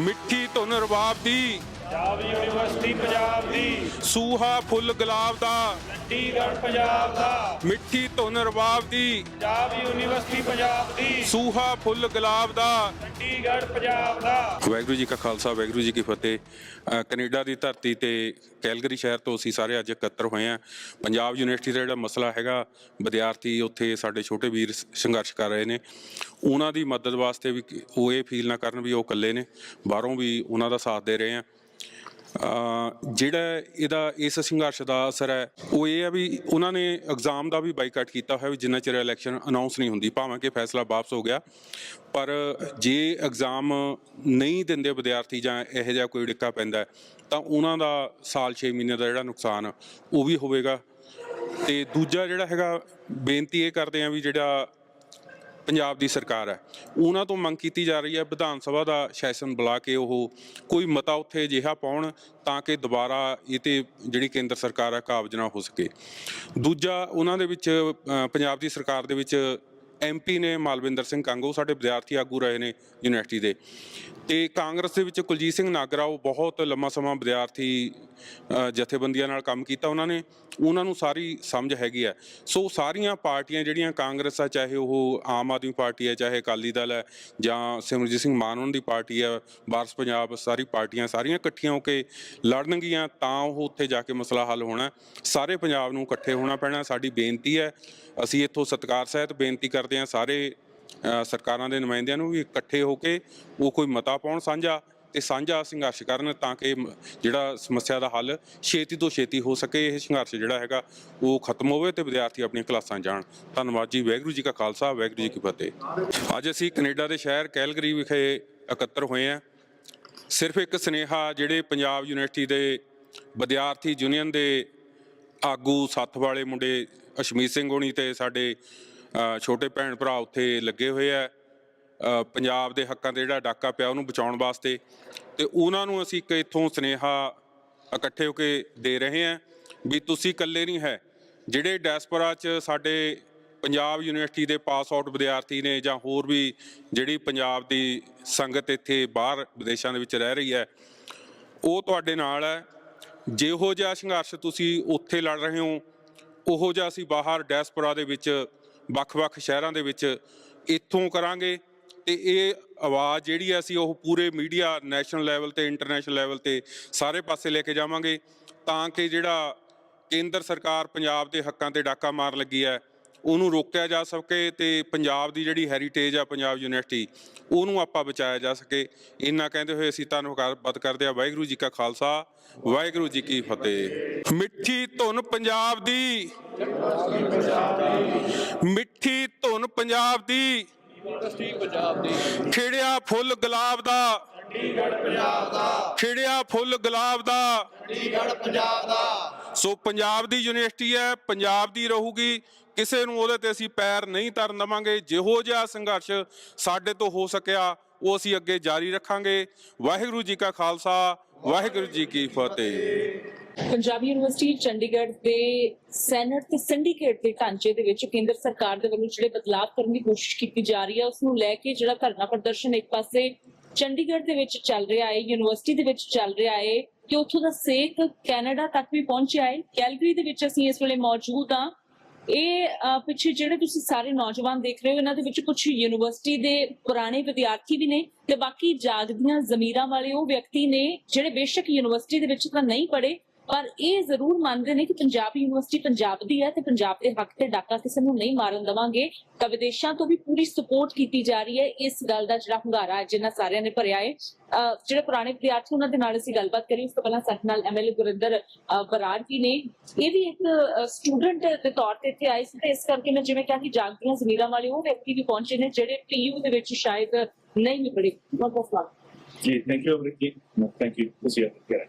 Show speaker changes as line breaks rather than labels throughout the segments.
ਮਿੱਠੀ ਧੁਨ ਰਬਾਬ ਦੀ।
ਪੰਜਾਬ ਯੂਨੀਵਰਸਿਟੀ ਪੰਜਾਬ ਦੀ।
ਸੂਹਾ ਫੁੱਲ ਗੁਲਾਬ ਦਾ।
ਚੰਡੀਗੜ੍ਹ ਪੰਜਾਬ ਦਾ।
ਮਿੱਠੀ ਧੁਨ ਰਬਾਬ ਦੀ।
ਪੰਜਾਬ ਯੂਨੀਵਰਸਿਟੀ ਪੰਜਾਬ ਦੀ।
ਸੂਹਾ ਫੁੱਲ ਗੁਲਾਬ ਦਾ।
ਚੰਡੀਗੜ੍ਹ ਪੰਜਾਬ ਦਾ।
ਵਾਹਿਗੁਰੂ ਜੀ ਕਾ ਖਾਲਸਾ ਵਾਹਿਗੁਰੂ ਜੀ ਕੀ ਫਤਿਹ। ਅ, ਕੈਨੇਡਾ ਦੀ ਧਰਤੀ ਤੇ ਕੈਲਗਰੀ ਸ਼ਹਿਰ ਤੋਂ ਅਸੀਂ ਸਾਰੇ ਅੱਜ ਇਕੱਤਰ ਹੋਏ ਹਾਂ। ਪੰਜਾਬ ਯੂਨੀਵਰਸਿਟੀ ਦਾ ਜਿਹੜਾ ਮਸਲਾ ਹੈਗਾ ਵਿਦਿਆਰਥੀ ਉੱਥੇ ਸਾਡੇ ਛੋਟੇ ਵੀਰ ਸ- ਸੰਘਰਸ਼ ਕਰ ਰਹੇ ਨੇ। ਉਹਨਾਂ ਦੀ ਮਦਦ ਵਾਸਤੇ ਵੀ ਕਿ ਉਹ ਇਹ ਫੀਲ ਨਾ ਕਰਨ ਵੀ ਉਹ ਇਕੱਲੇ ਨੇ। ਬਾਹਰੋਂ ਵੀ ਉਹਨਾਂ ਦਾ ਸਾਥ ਦੇ ਰਹੇ ਆ ਜਿਹੜਾ ਇਹਦਾ ਇਸ ਸੰਘਰਸ਼ ਦਾ ਅਸਰ ਹੈ, ਉਹ ਇਹ ਹੈ ਵੀ ਉਹਨਾਂ ਨੇ ਐਗਜ਼ਾਮ ਦਾ ਵੀ ਬਾਈਕਾਟ ਕੀਤਾ ਹੋਇਆ ਵੀ ਜਿੰਨਾ ਚਿਰ ਇਲੈਕਸ਼ਨ ਅਨਾਉਂਸ ਨਹੀਂ ਹੁੰਦੀ, ਭਾਵੇਂ ਕਿ ਫੈਸਲਾ ਵਾਪਸ ਹੋ ਗਿਆ। ਪਰ ਜੇ ਐਗਜ਼ਾਮ ਨਹੀਂ ਦਿੰਦੇ ਵਿਦਿਆਰਥੀ ਜਾਂ ਇਹੋ ਜਿਹਾ ਕੋਈ ਡਿੱਕਾ ਪੈਂਦਾ ਤਾਂ ਉਹਨਾਂ ਦਾ ਸਾਲ 6 ਮਹੀਨੇ ਦਾ ਜਿਹੜਾ ਨੁਕਸਾਨ ਉਹ ਵੀ ਹੋਵੇਗਾ। ਤੇ ਦੂਜਾ ਜਿਹੜਾ ਹੈਗਾ, ਬੇਨਤੀ ਇਹ ਕਰਦੇ ਆ ਵੀ ਜਿਹੜਾ ਪੰਜਾਬ ਦੀ ਸਰਕਾਰ ਹੈ। ਉਹਨਾਂ ਤੋਂ ਮੰਗ ਕੀਤੀ ਜਾ ਰਹੀ ਹੈ ਵਿਧਾਨ ਸਭਾ ਦਾ ਸੈਸ਼ਨ ਬੁਲਾ ਕੇ ਉਹ ਕੋਈ ਮਤਾ ਉੱਥੇ ਅਜਿਹਾ ਪਾਉਣ ਤਾਂ ਕਿ ਦੁਬਾਰਾ ਇਹ ਤੇ ਜਿਹੜੀ ਕੇਂਦਰ ਸਰਕਾਰ ਹੈ ਕਾਬਜ ਨਾ ਹੋ ਸਕੇ। ਦੂਜਾ, ਉਹਨਾਂ ਦੇ ਵਿੱਚ ਪੰਜਾਬ ਦੀ ਸਰਕਾਰ ਦੇ ਵਿੱਚ ਐਮਪੀ ਨੇ ਮਾਲਵਿੰਦਰ ਸਿੰਘ ਕੰਗ ਉਹ ਸਾਡੇ ਵਿਦਿਆਰਥੀ ਆਗੂ ਰਹੇ ਨੇ ਯੂਨੀਵਰਸਿਟੀ ਦੇ। ਤੇ ਕਾਂਗਰਸ ਦੇ ਵਿੱਚ ਕੁਲਜੀਤ ਸਿੰਘ ਨਾਗਰਾ, ਉਹ ਬਹੁਤ ਲੰਮਾ ਸਮਾਂ ਵਿਦਿਆਰਥੀ ਜਥੇਬੰਦੀਆਂ ਨਾਲ ਕੰਮ ਕੀਤਾ ਉਹਨਾਂ ਨੇ। ਉਹਨਾਂ ਨੂੰ ਸਾਰੀ ਸਮਝ ਹੈਗੀ ਹੈ। ਸੋ ਸਾਰੀਆਂ ਪਾਰਟੀਆਂ ਜਿਹੜੀਆਂ ਕਾਂਗਰਸ ਆ, ਚਾਹੇ ਉਹ ਆਮ ਆਦਮੀ ਪਾਰਟੀ ਹੈ, ਚਾਹੇ ਅਕਾਲੀ ਦਲ ਹੈ, ਜਾਂ ਸਿਮਰਜੀਤ ਸਿੰਘ ਮਾਨ ਉਹਨਾਂ ਦੀ ਪਾਰਟੀ ਹੈ, ਵਾਰਸ ਪੰਜਾਬ ਸਾਰੀ ਪਾਰਟੀਆਂ ਸਾਰੀਆਂ ਇਕੱਠੀਆਂ ਹੋ ਕੇ ਲੜਨਗੀਆਂ, ਤਾਂ ਉਹ ਉੱਥੇ ਜਾ ਕੇ ਮਸਲਾ ਹੱਲ ਹੋਣਾ ਸਾਰੇ ਪੰਜਾਬ ਨੂੰ ਇਕੱਠੇ ਹੋਣਾ ਪੈਣਾ, ਸਾਡੀ ਬੇਨਤੀ ਹੈ। ਅਸੀਂ ਇੱਥੋਂ ਸਤਿਕਾਰ ਸਹਿਤ ਬੇਨਤੀ ਕਰਦੇ ਹਾਂ ਸਾਰੇ ਸਰਕਾਰਾਂ ਦੇ ਨੁਮਾਇੰਦਿਆਂ ਨੂੰ ਵੀ ਇਕੱਠੇ ਹੋ ਕੇ ਉਹ ਕੋਈ ਮਤਾ ਪਾਉਣ ਸਾਂਝਾ ਤੇ ਸਾਂਝਾ ਸੰਘਰਸ਼ ਕਰਨ ਤਾਂ ਕਿ ਜਿਹੜਾ ਸਮੱਸਿਆ ਦਾ ਹੱਲ ਛੇਤੀ ਤੋਂ ਛੇਤੀ ਹੋ ਸਕੇ, ਇਹ ਸੰਘਰਸ਼ ਜਿਹੜਾ ਹੈਗਾ ਉਹ ਖਤਮ ਹੋਵੇ ਤੇ ਵਿਦਿਆਰਥੀ ਆਪਣੀਆਂ ਕਲਾਸਾਂ ਜਾਣ। ਧੰਨਵਾਦ ਜੀ, ਵਾਹਿਗੁਰੂ ਜੀ ਕਾ ਖਾਲਸਾ, ਵਾਹਿਗੁਰੂ ਜੀ ਕੀ ਫਤਿਹ। ਅੱਜ ਅਸੀਂ ਕੈਨੇਡਾ ਦੇ ਸ਼ਹਿਰ ਕੈਲਗਰੀ ਵਿਖੇ ਇਕੱਤਰ ਹੋਏ ਹਾਂ ਸਿਰਫ ਇੱਕ ਸਨੇਹਾ, ਜਿਹੜੇ ਪੰਜਾਬ ਯੂਨੀਵਰਸਿਟੀ ਦੇ ਵਿਦਿਆਰਥੀ ਯੂਨੀਅਨ ਦੇ ਆਗੂ, ਸੱਥ ਵਾਲੇ ਮੁੰਡੇ ਅਸ਼ਮੀਤ ਸਿੰਘ ਹੋਣੀ ਤੇ ਸਾਡੇ ਛੋਟੇ ਭੈਣ ਭਰਾ ਉੱਥੇ ਲੱਗੇ ਹੋਏ ਆ। ਪੰਜਾਬ ਦੇ ਹੱਕਾਂ ਤੇ ਜਿਹੜਾ ਡਾਕਾ ਪਿਆ ਉਹਨੂੰ ਬਚਾਉਣ ਵਾਸਤੇ। ਤੇ ਉਹਨਾਂ ਨੂੰ ਅਸੀਂ ਇੱਕ ਇੱਥੋਂ ਸਨੇਹਾ ਇਕੱਠੇ ਹੋ ਕੇ ਦੇ ਰਹੇ ਹਾਂ ਵੀ ਤੁਸੀਂ ਇਕੱਲੇ ਨਹੀਂ ਹੈ। ਜਿਹੜੇ ਡਾਇਸਪੋਰਾ 'ਚ ਸਾਡੇ ਪੰਜਾਬ ਯੂਨੀਵਰਸਿਟੀ ਦੇ ਪਾਸ ਆਊਟ ਵਿਦਿਆਰਥੀ ਨੇ ਜਾਂ ਹੋਰ ਵੀ ਜਿਹੜੀ ਪੰਜਾਬ ਦੀ ਸੰਗਤ ਇੱਥੇ ਬਾਹਰ ਵਿਦੇਸ਼ਾਂ ਦੇ ਵਿੱਚ ਰਹਿ ਰਹੀ ਹੈ, ਉਹ ਤੁਹਾਡੇ ਨਾਲ ਹੈ। ਜਿਹੋ ਜਿਹਾ ਸੰਘਰਸ਼ ਤੁਸੀਂ ਉੱਥੇ ਲੜ ਰਹੇ ਹੋ, ਉਹੋ ਜਿਹਾ ਅਸੀਂ ਬਾਹਰ ਡੈਸਪੋਰਾ ਦੇ ਵਿੱਚ ਵੱਖ-ਵੱਖ ਸ਼ਹਿਰਾਂ ਦੇ ਵਿੱਚ ਇੱਥੋਂ ਕਰਾਂਗੇ। ਤੇ ਇਹ ਆਵਾਜ਼ ਜਿਹੜੀ ਹੈ ਅਸੀਂ ਉਹ ਪੂਰੇ ਮੀਡੀਆ ਨੈਸ਼ਨਲ ਲੈਵਲ ਤੇ, ਇੰਟਰਨੈਸ਼ਨਲ ਲੈਵਲ ਤੇ ਸਾਰੇ ਪਾਸੇ ਲੈ ਕੇ ਜਾਵਾਂਗੇ। ਤਾਂ ਕਿ ਜਿਹੜਾ ਕੇਂਦਰ ਸਰਕਾਰ ਪੰਜਾਬ ਦੇ ਹੱਕਾਂ ਤੇ ਡਾਕਾ ਮਾਰ ਲੱਗੀ ਹੈ ਉਹਨੂੰ ਰੋਕਿਆ ਜਾ ਸਕੇ ਤੇ ਪੰਜਾਬ ਦੀ ਜਿਹੜੀ ਹੈਰੀਟੇਜ ਆ ਪੰਜਾਬ ਯੂਨੀਵਰਸਿਟੀ ਉਹਨੂੰ ਆਪਾਂ ਬਚਾਇਆ ਜਾ ਸਕੇ। ਇੰਨਾ ਕਹਿੰਦੇ ਹੋਏ ਅਸੀਂ ਧੰਨਵਾਦ ਕਰਦੇ ਆ ਵਾਹਿਗੁਰੂ ਜੀ ਕਾ ਖਾਲਸਾ ਵਾਹਿਗੁਰੂ ਜੀ ਕੀ ਫਤਿਹ। ਮਿੱਠੀ ਧੁਨ ਪੰਜਾਬ ਦੀ ਮਿੱਠੀ ਧੁਨ ਪੰਜਾਬ ਦੀ
ਯੂਨੀਵਰਸਿਟੀ ਪੰਜਾਬ ਦੀ
ਖਿੜਿਆ ਫੁੱਲ ਗੁਲਾਬ ਦਾ
ਚੰਡੀਗੜ੍ਹ ਪੰਜਾਬ ਦਾ
ਖਿੜਿਆ ਫੁੱਲ ਗੁਲਾਬ ਦਾ।
ਚੰਡੀਗੜ੍ਹ ਪੰਜਾਬ ਦਾ।
ਸੋ ਪੰਜਾਬ ਦੀ ਯੂਨੀਵਰਸਿਟੀ ਹੈ, ਪੰਜਾਬ ਦੀ ਰਹੂਗੀ। ਕਿਸੇ ਨੂੰ ਉਹਦੇ ਤੇ ਅਸੀਂ ਪੈਰ ਨਹੀਂ ਧਰਨ ਦਵਾਂਗੇ। ਜਿਹੋ ਜਿਹਾ ਸੰਘਰਸ਼ ਸਾਡੇ ਤੋਂ ਹੋ ਸਕਿਆ, ਉਹ ਅਸੀਂ ਅੱਗੇ ਜਾਰੀ ਰੱਖਾਂਗੇ। ਵਾਹਿਗੁਰੂ ਜੀ ਕਾ ਖਾਲਸਾ, ਵਾਹਿਗੁਰੂ ਜੀ ਕੀ ਫਤਿਹ।
ਪੰਜਾਬੀ ਯੂਨੀਵਰਸਿਟੀ ਚੰਡੀਗੜ੍ਹ ਦੇ ਸੈਨੇਟ ਤੇ ਸਿੰਡੀਕੇਟ ਦੇ ਢਾਂਚੇ ਦੇ ਵਿੱਚ ਕੇਂਦਰ ਸਰਕਾਰ ਦੇ ਵੱਲੋਂ ਜਿਹੜੇ ਬਦਲਾਅ ਕਰਨ ਦੀ ਕੋਸ਼ਿਸ਼ ਕੀਤੀ ਜਾ ਰਹੀ ਹੈ, ਉਸ ਨੂੰ ਲੈ ਕੇ ਜਿਹੜਾ ਧਰਨਾ ਪ੍ਰਦਰਸ਼ਨ ਇੱਕ ਪਾਸੇ ਚੰਡੀਗੜ੍ਹ ਦੇ ਵਿੱਚ ਚੱਲ ਰਿਹਾ ਹੈ, ਯੂਨੀਵਰਸਿਟੀ ਦੇ ਵਿੱਚ ਚੱਲ ਰਿਹਾ ਹੈ ਕਿ ਉੱਥੋਂ ਦਾ ਸੇਕ ਕੈਨੇਡਾ ਤੱਕ ਵੀ ਪਹੁੰਚਿਆ ਹੈ ਕੈਲਗਰੀ ਦੇ ਵਿੱਚ ਅਸੀਂ ਇਸ ਵੇਲੇ ਮੌਜੂਦ ਹਾਂ। ਇਹ ਪਿੱਛੇ ਜਿਹੜੇ ਤੁਸੀਂ ਸਾਰੇ ਨੌਜਵਾਨ ਦੇਖ ਰਹੇ ਹੋ, ਇਹਨਾਂ ਦੇ ਵਿੱਚ ਕੁਝ ਯੂਨੀਵਰਸਿਟੀ ਦੇ ਪੁਰਾਣੇ ਵਿਦਿਆਰਥੀ ਵੀ ਨੇ ਤੇ ਬਾਕੀ ਜਾਗਦੀਆਂ ਜ਼ਮੀਰਾਂ ਵਾਲੇ ਉਹ ਵਿਅਕਤੀ ਨੇ ਜਿਹੜੇ ਬੇਸ਼ੱਕ ਯੂਨੀਵਰਸਿਟੀ ਦੇ ਵਿੱਚ ਤਾਂ ਨਹੀਂ ਪੜ੍ਹੇ ਪਰ ਇਹ ਜ਼ਰੂਰ ਮੰਨਦੇ ਨੇ ਕਿ ਪੰਜਾਬ ਯੂਨੀਵਰਸਿਟੀ ਪੰਜਾਬ ਦੀ ਹੈ ਤੇ ਪੰਜਾਬ ਦੇ ਹੱਕ ਤੇ ਡਾਕਾ ਕਿਸੇ ਨੂੰ ਨਹੀਂ ਮਾਰਨ ਦਵਾਂਗੇ। ਤਾਂ ਵਿਦੇਸ਼ਾਂ ਤੋਂ ਵੀ ਪੂਰੀ ਸਪੋਰਟ ਕੀਤੀ ਜਾ ਰਹੀ ਹੈ ਇਸ ਗੱਲ ਦਾ ਜਿਹੜਾ ਹੁੰਗਾਰਾ ਹੈ ਜਿਨ੍ਹਾਂ ਸਾਰਿਆਂ ਨੇ ਭਰਿਆ ਹੈ। ਜਿਹੜੇ ਪੁਰਾਣੇ ਵਿਦਿਆਰਥੀ ਉਹਨਾਂ ਦੇ ਨਾਲ ਅਸੀਂ ਗੱਲਬਾਤ ਕਰੀ ਉਸ ਤੋਂ ਪਹਿਲਾਂ ਸਾਡੇ ਨਾਲ ਐਮਐਲਏ ਗੁਰਿੰਦਰ ਬਰਾੜ ਜੀ ਨੇ। ਇਹ ਵੀ ਇੱਕ ਸਟੂਡੈਂਟ ਦੇ ਤੌਰ ਤੇ ਇੱਥੇ ਆਏ ਸੀ ਤੇ ਇਸ ਕਰਕੇ ਮੈਂ ਜਿਵੇਂ ਕਿਹਾ ਕਿ ਜਾਗਦੀਆਂ ਜ਼ਮੀਰਾਂ ਵਾਲੇ ਉਹ ਵਿਅਕਤੀ ਵੀ ਪਹੁੰਚੇ ਨੇ ਜਿਹੜੇ ਪੀਯੂ ਦੇ ਵਿੱਚ ਸ਼ਾਇਦ ਨਹੀਂ ਨਿਬੜੇ ਬਹੁਤ ਬਹੁਤ ਸਵਾਗਤ।
ਜੀ ਥੈਂਕ ਯੂ ਅਮਰਿਤ ਜੀ। ਥੈਂਕ ਯੂ ਤੁਸੀਂ ਆਪ ਕਹਿ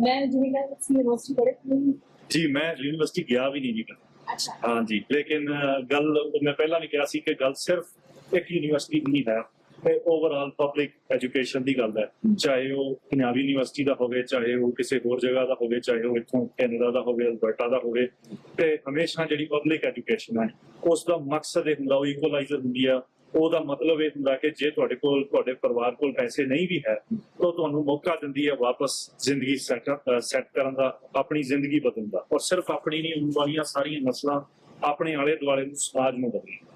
ਮੈਂ ਜਿਵੇਂ ਕਿ ਯੂਨੀਵਰਸਿਟੀ ਪੜੇ ਨਹੀਂ?
ਜੀ ਮੈਂ ਯੂਨੀਵਰਸਿਟੀ ਗਿਆ ਵੀ ਨਹੀਂ ਜੀ।
ਅੱਛਾ।
ਹਾਂ ਜੀ ਲੇਕਿਨ ਗੱਲ ਮੈਂ ਪਹਿਲਾਂ ਵੀ ਕਿਹਾ ਸੀ ਕਿ ਗੱਲ ਸਿਰਫ ਇੱਕ ਯੂਨੀਵਰਸਿਟੀ ਦੀ ਨਹੀਂ ਹੈ ਇਹ ਓਵਰਆਲ ਪਬਲਿਕ ਐਜੂਕੇਸ਼ਨ ਦੀ ਗੱਲ ਹੈ। ਚਾਹੇ ਉਹ ਪੰਜਾਬ ਯੂਨੀਵਰਸਿਟੀ ਦਾ ਹੋਵੇ ਚਾਹੇ ਉਹ ਕਿਸੇ ਹੋਰ ਜਗ੍ਹਾ ਦਾ ਹੋਵੇ ਚਾਹੇ ਉਹ ਇੱਥੋਂ ਕੈਨੇਡਾ ਦਾ ਹੋਵੇ ਅਲਬਰਟਾ ਦਾ ਹੋਵੇ ਤੇ ਹਮੇਸ਼ਾ ਜਿਹੜੀ ਪਬਲਿਕ ਐਜੂਕੇਸ਼ਨ ਹੈ ਉਸ ਦਾ ਮਕਸਦ ਇਹ ਹੁੰਦਾ ਉਹ ਇਕੁਅਲਾਈਜ਼ਰ ਹੁੰਦੀ ਆ ਉਹਦਾ ਮਤਲਬ ਇਹ ਹੁੰਦਾ ਕਿ ਜੇ ਤੁਹਾਡੇ ਕੋਲ, ਤੁਹਾਡੇ ਪਰਿਵਾਰ ਕੋਲ ਪੈਸੇ ਨਹੀਂ ਵੀ ਹੈ, ਤਾਂ ਤੁਹਾਨੂੰ ਮੌਕਾ ਦਿੰਦੀ ਹੈ ਵਾਪਸ ਜ਼ਿੰਦਗੀ ਸੈੱਟ ਸੈੱਟ ਕਰਨ ਦਾ, ਆਪਣੀ ਜ਼ਿੰਦਗੀ ਬਦਲਣ ਦਾ। ਔਰ ਸਿਰਫ ਆਪਣੀ ਨਹੀਂ, ਆਉਣ ਵਾਲੀਆਂ ਸਾਰੀਆਂ ਨਸਲਾਂ ਆਪਣੇ ਆਲੇ ਦੁਆਲੇ ਨੂੰ ਸਮਾਜ ਨੂੰ ਬਦਲਣ ਦਾ।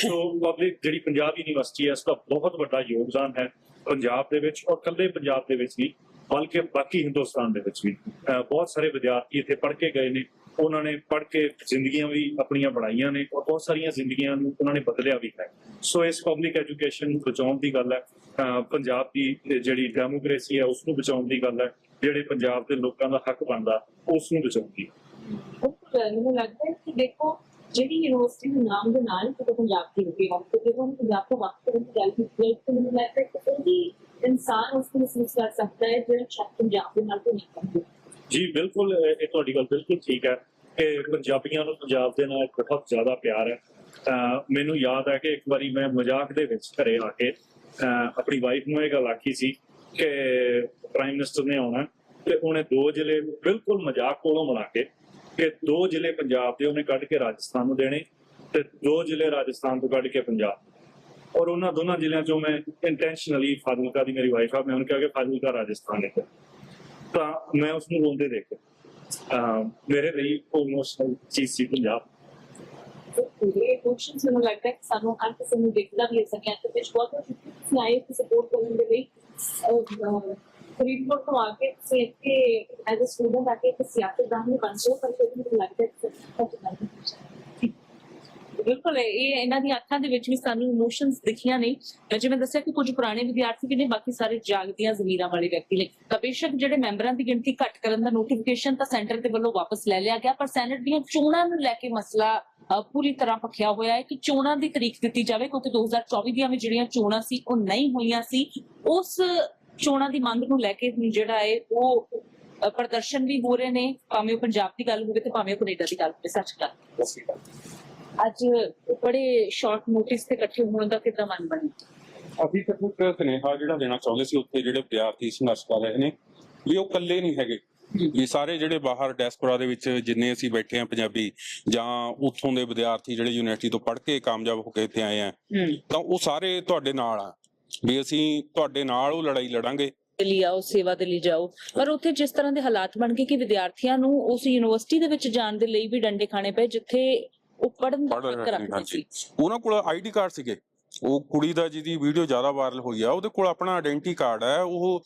ਸੋ ਪਬਲਿਕ ਜਿਹੜੀ ਪੰਜਾਬ ਯੂਨੀਵਰਸਿਟੀ ਹੈ, ਇਸ ਦਾ ਬਹੁਤ ਵੱਡਾ ਯੋਗਦਾਨ ਹੈ ਪੰਜਾਬ ਦੇ ਵਿੱਚ ਔਰ ਕੱਲੇ ਪੰਜਾਬ ਦੇ ਵਿੱਚ ਨਹੀਂ, ਬਲਕਿ ਬਾਕੀ ਹਿੰਦੁਸਤਾਨ ਦੇ ਵਿੱਚ ਵੀ। ਬਹੁਤ ਸਾਰੇ ਵਿਦਿਆਰਥੀ ਇੱਥੇ ਪੜ੍ਹ ਕੇ ਗਏ ਨੇ। ਉਹਨਾਂ ਨੇ ਪੜ੍ਹ ਕੇ ਜ਼ਿੰਦਗੀਆਂ ਵੀ ਆਪਣੀਆਂ ਬਣਾਈਆਂ ਨੇ ਔਰ ਬਹੁਤ ਸਾਰੀਆਂ ਜ਼ਿੰਦਗੀਆਂ ਨੂੰ ਉਹਨਾਂ ਨੇ ਬਦਲਿਆ ਵੀ ਹੈ। ਸੋ ਇਸ ਪਬਲਿਕ ਐਜੂਕੇਸ਼ਨ ਨੂੰ ਬਚਾਉਣ ਦੀ ਗੱਲ ਹੈ। ਅਹ ਪੰਜਾਬ ਦੀ ਜਿਹੜੀ ਡੈਮੋਕ੍ਰੇਸੀ ਹੈ ਉਸ ਨੂੰ ਬਚਾਉਣ ਦੀ ਗੱਲ ਹੈ। ਜਿਹੜੇ ਪੰਜਾਬ ਦੇ ਲੋਕਾਂ ਦਾ ਹੱਕ ਬਣਦਾ ਉਸ ਨੂੰ ਬਚਾਉਣ ਦੀ।
ਬਿਲਕੁਲ ਮੈਨੂੰ ਲੱਗਦਾ ਹੈ ਕਿ ਦੇਖੋ, ਜਿਹੜੀ ਯੂਨੀਵਰਸਿਟੀ ਦੇ ਨਾਮ ਦੇ ਨਾਲ ਕਿ ਪੰਜਾਬ ਦੀ ਹੋਈ ਹੈ। ਤੇ ਜਦੋਂ ਉਹਨੂੰ ਪੰਜਾਬ ਤੋਂ ਵੱਖ ਕਰਨ ਦੀ ਗੱਲ ਕੀਤੀ ਹੈ ਤਾਂ ਮੈਨੂੰ ਲੱਗਦਾ ਹੈ ਕਿ ਕੋਈ ਵੀ ਇਨਸਾਨ ਉਸ ਨੂੰ ਮਹਿਸੂਸ ਕਰ ਸਕਦਾ ਹੈ, ਜਿਹੜਾ ਸ਼ਾਇਦ ਪੰਜਾਬ ਦੇ ਨਾਲ ਕੋਈ ਨਹੀਂ ਕਰਦਾ
ਜੀ, ਬਿਲਕੁਲ, ਇਹ ਤੁਹਾਡੀ ਗੱਲ ਬਿਲਕੁਲ ਠੀਕ ਹੈ ਕਿ ਪੰਜਾਬੀਆਂ ਨੂੰ ਪੰਜਾਬ ਦੇ ਨਾਲ ਬਹੁਤ ਜ਼ਿਆਦਾ ਪਿਆਰ ਹੈ। ਮੈਨੂੰ ਯਾਦ ਹੈ ਕਿ ਇੱਕ ਵਾਰੀ ਮੈਂ ਮਜ਼ਾਕ ਦੇ ਵਿੱਚ ਘਰੇ ਆ ਕੇ ਆਪਣੀ ਵਾਈਫ ਨੂੰ ਇਹ ਗੱਲ ਆਖੀ ਸੀ ਕਿ ਪ੍ਰਾਈਮ ਮਿਨਿਸਟਰ ਨੇ ਆਉਣਾ ਤੇ ਉਹਨੇ ਦੋ ਜ਼ਿਲ੍ਹੇ ਬਿਲਕੁਲ ਮਜ਼ਾਕ ਕੋਲੋਂ ਬਣਾ ਕੇ ਕਿ ਦੋ ਜ਼ਿਲ੍ਹੇ ਪੰਜਾਬ ਦੇ ਉਹਨੇ ਕੱਢ ਕੇ ਰਾਜਸਥਾਨ ਨੂੰ ਦੇਣੇ ਤੇ ਦੋ ਜ਼ਿਲ੍ਹੇ ਰਾਜਸਥਾਨ ਤੋਂ ਕੱਢ ਕੇ ਪੰਜਾਬ। ਔਰ ਉਹਨਾਂ ਦੋਨਾਂ ਜ਼ਿਲ੍ਹਿਆਂ ਚੋਂ ਮੈਂ ਇੰਟੈਂਸ਼ਨਲੀ ਫਾਜ਼ਿਲਕਾ ਦੀ ਮੇਰੀ ਵਾਈਫ ਆ, ਮੈਂ ਉਹਨੂੰ ਕਿਹਾ ਕਿ ਫਾਜ਼ਿਲਕਾ ਰਾਜਸਥਾਨ ਹੈ ਤਾਂ ਮੈਂ ਉਸ ਨੂੰ ਰੋਂਦੇ ਦੇਖਿਆ। ਅਹ ਮੇਰੇ ਲਈ ਉਹ ਇਮੋਸ਼ਨਲ ਚੀਜ਼ ਸੀ ਪੰਜਾਬ।
ਇਹ ਕੁਐਸਚਨਸ ਮੈਨੂੰ ਲੱਗਦਾ ਹੈ ਕਿ ਸਾਨੂੰ ਹਰ ਕਿਸੇ ਨੂੰ ਦੇਖਣਾ ਵੀ ਹੈ ਸਕਿਆ ਤੇ ਵਿੱਚ ਬਹੁਤ ਬਹੁਤ ਸ਼ੁਕਰੀਆ ਤੁਸੀਂ ਆਏ ਤੇ ਸਪੋਰਟ ਕਰਨ ਦੇ ਲਈ। ਫਰੀਦਕੋਟ ਤੋਂ ਆ ਕੇ ਤੁਸੀਂ ਇੱਥੇ ਐਜ਼ ਅ ਸਟੂਡੈਂਟ ਆ ਕੇ ਇੱਕ ਸਿਆਸਤਦਾਨ ਨੂੰ ਬਣ ਜਾਓ ਪਰ ਫਿਰ ਮੈਨੂੰ ਲੱਗਦਾ ਹੈ ਕਿ ਸੱਚ ਗੱਲ ਬਿਲਕੁਲ, ਇਹ ਇਹਨਾਂ ਦੀਆਂ ਅੱਖਾਂ ਦੇ ਵਿੱਚ ਵੀ ਸਾਨੂੰ ਇਮੋਸ਼ਨਸ ਦਿਖੀਆਂ ਨਹੀਂ ਜਿਵੇਂ ਦੱਸਿਆ ਕਿ ਕੁਝ ਪੁਰਾਣੇ ਵਿਦਿਆਰਥੀ ਵੀ ਨੇ, ਬਾਕੀ ਸਾਰੇ ਜਾਗਦੀਆਂ ਜ਼ਮੀਰਾਂ ਵਾਲੇ ਵਿਅਕਤੀ ਨੇ। ਤਾਂ ਬੇਸ਼ੱਕ ਜਿਹੜੇ ਮੈਂਬਰਾਂ ਦੀ ਗਿਣਤੀ ਘੱਟ ਕਰਨ ਦਾ ਨੋਟੀਫਿਕੇਸ਼ਨ ਤਾਂ ਸੈਂਟਰ ਦੇ ਵੱਲੋਂ ਵਾਪਸ ਲੈ ਲਿਆ ਗਿਆ, ਪਰ ਸੈਨੇਟ ਦੀਆਂ ਚੋਣਾਂ ਨੂੰ ਲੈ ਕੇ ਮਸਲਾ ਪੂਰੀ ਤਰ੍ਹਾਂ ਪੱਖਿਆ ਹੋਇਆ ਹੈ ਕਿ ਚੋਣਾਂ ਦੀ ਤਰੀਕ ਦਿੱਤੀ ਜਾਵੇ, ਕਿਉਂਕਿ 2024 ਦੀਆਂ ਵੀ ਜਿਹੜੀਆਂ ਚੋਣਾਂ ਸੀ, ਉਹ ਨਹੀਂ ਹੋਈਆਂ ਸੀ। ਉਸ ਚੋਣਾਂ ਦੀ ਮੰਗ ਨੂੰ ਲੈ ਕੇ ਜਿਹੜਾ ਹੈ, ਉਹ ਪ੍ਰਦਰਸ਼ਨ ਵੀ ਹੋ ਰਹੇ ਨੇ। ਭਾਵੇਂ ਉਹ ਪੰਜਾਬ ਦੀ ਗੱਲ ਹੋਵੇ ਤੇ ਭਾਵੇਂ ਉਹ ਕੈਨੇਡਾ ਦੀ ਗੱਲ ਹੋਵੇ। ਸੱਚ ਗੱਲ ਅੱਜ ਬੜੇ ਸ਼ਾਰਟ ਨੋਟਿਸ ਤੇ ਇਕੱਠੇ ਹੋਣ ਦਾ ਕਿਦਾਂ ਮਨ ਬਣਿਆ?
ਅਸੀਂ ਤਾਂ ਇੱਕ ਸੁਨੇਹਾ ਜਿਹੜਾ ਦੇਣਾ ਚਾਹੁੰਦੇ ਸੀ ਉੱਥੇ ਜਿਹੜੇ ਵਿਦਿਆਰਥੀ ਸੰਘਰਸ਼ ਕਰ ਰਹੇ ਨੇ ਵੀ ਉਹ ਇਕੱਲੇ ਨਹੀਂ ਹੈਗੇ। ਵੀ ਸਾਰੇ ਜਿਹੜੇ ਬਾਹਰ ਡੈਸਪੋਰਾ ਦੇ ਵਿੱਚ ਜਿੰਨੇ ਅਸੀਂ ਬੈਠੇ ਆ ਪੰਜਾਬੀ ਜਾਂ ਉੱਥੋਂ ਦੇ ਵਿਦਿਆਰਥੀ ਜਿਹੜੇ ਯੂਨੀਵਰਸਿਟੀ ਤੋਂ ਪੜ੍ਹ ਕੇ ਕਾਮਯਾਬ ਹੋ ਕੇ ਇੱਥੇ ਆਏ ਆ ਤਾਂ ਉਹ ਸਾਰੇ ਤੁਹਾਡੇ ਨਾਲ ਆ। ਵੀ ਅਸੀਂ ਤੁਹਾਡੇ ਨਾਲ ਉਹ ਲੜਾਈ ਲੜਾਂਗੇ।
ਲਈ ਆਓ ਸੇਵਾ ਦੇ ਲਈ ਜਾਓ। ਪਰ ਉੱਥੇ ਜਿਸ ਤਰ੍ਹਾਂ ਦੇ ਹਾਲਾਤ ਬਣ ਗਏ ਕਿ ਵਿਦਿਆਰਥੀਆਂ ਨੂੰ ਉਸ ਯੂਨੀਵਰਸਿਟੀ ਦੇ ਵਿੱਚ ਜਾਣ ਦੇ ਲਈ ਵੀ ਡੰਡੇ ਖਾਣੇ ਪਏ ਜਿੱਥੇ ਉਹ ਪੜਨ ਦਾ
ਨੇ
ਰੱਖਦੇ ਸੀ
ਉਹਨਾਂ ਕੋਲ ਆਈਡੀ ਕਾਰਡ ਸੀਗੇ। ਉਹ ਕੁੜੀ ਦਾ ਜਿਹਦੀ ਵੀਡੀਓ ਜ਼ਿਆਦਾ ਵਾਇਰਲ ਹੋਈ ਆ ਉਹਦੇ ਕੋਲ ਆਪਣਾ ਆਇਡੈਂਟੀ ਕਾਰਡ ਹੈ। ਉਹ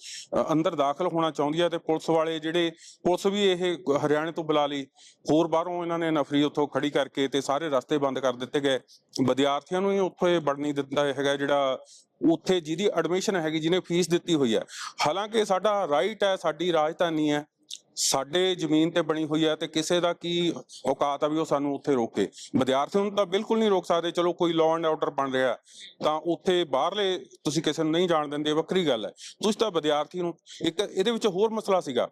ਅੰਦਰ ਦਾਖਲ ਹੋਣਾ ਚਾਹੁੰਦੀ ਆ ਤੇ ਪੁਲਿਸ ਵਾਲੇ ਜਿਹੜੇ ਪੁਲਿਸ ਵੀ ਇਹ ਹਰਿਆਣੇ ਤੋਂ ਬੁਲਾ ਲਈ। ਹੋਰ ਬਾਹਰੋਂ ਇਹਨਾਂ ਨੇ ਨਫਰੀ ਉੱਥੋਂ ਖੜੀ ਕਰਕੇ ਤੇ ਸਾਰੇ ਰਸਤੇ ਬੰਦ ਕਰ ਦਿੱਤੇ ਗਏ। ਵਿਦਿਆਰਥੀਆਂ ਨੂੰ ਹੀ ਉੱਥੋਂ ਵੜ ਨਹੀਂ ਦਿੰਦਾ ਹੈਗਾ ਜਿਹੜਾ ਉੱਥੇ ਜਿਹਦੀ ਐਡਮਿਸ਼ਨ ਹੈਗੀ ਜਿਹਨੇ ਫੀਸ ਦਿੱਤੀ ਹੋਈ ਹੈ ਹਾਲਾਂਕਿ ਸਾਡਾ ਰਾਈਟ ਹੈ ਸਾਡੀ ਰਾਜਧਾਨੀ ਹੈ। ਸਾਡੇ ਜ਼ਮੀਨ ਤੇ ਬਣੀ ਹੋਈ ਹੈ ਤੇ ਕਿਸੇ ਦਾ ਕੀ ਔਕਾਤ ਆ ਵੀ ਉਹ ਸਾਨੂੰ ਉੱਥੇ ਰੋਕੇ। ਵਿਦਿਆਰਥੀਆਂ ਨੂੰ ਤਾਂ ਬਿਲਕੁਲ ਨਹੀਂ ਰੋਕ ਸਕਦੇ, ਚਲੋ ਕੋਈ ਲਾਅ ਐਂਡ ਆਰਡਰ ਬਣ ਰਿਹਾ, ਤਾਂ ਉੱਥੇ ਬਾਹਰਲੇ ਤੁਸੀਂ ਕਿਸੇ ਨੂੰ ਨਹੀਂ ਜਾਣ ਦਿੰਦੇ, ਵੱਖਰੀ ਗੱਲ ਹੈ। ਤੁਸੀਂ ਤਾਂ ਵਿਦਿਆਰਥੀ ਨੂੰ ਇੱਕ ਇਹਦੇ ਵਿੱਚ ਹੋਰ ਮਸਲਾ ਸੀਗਾ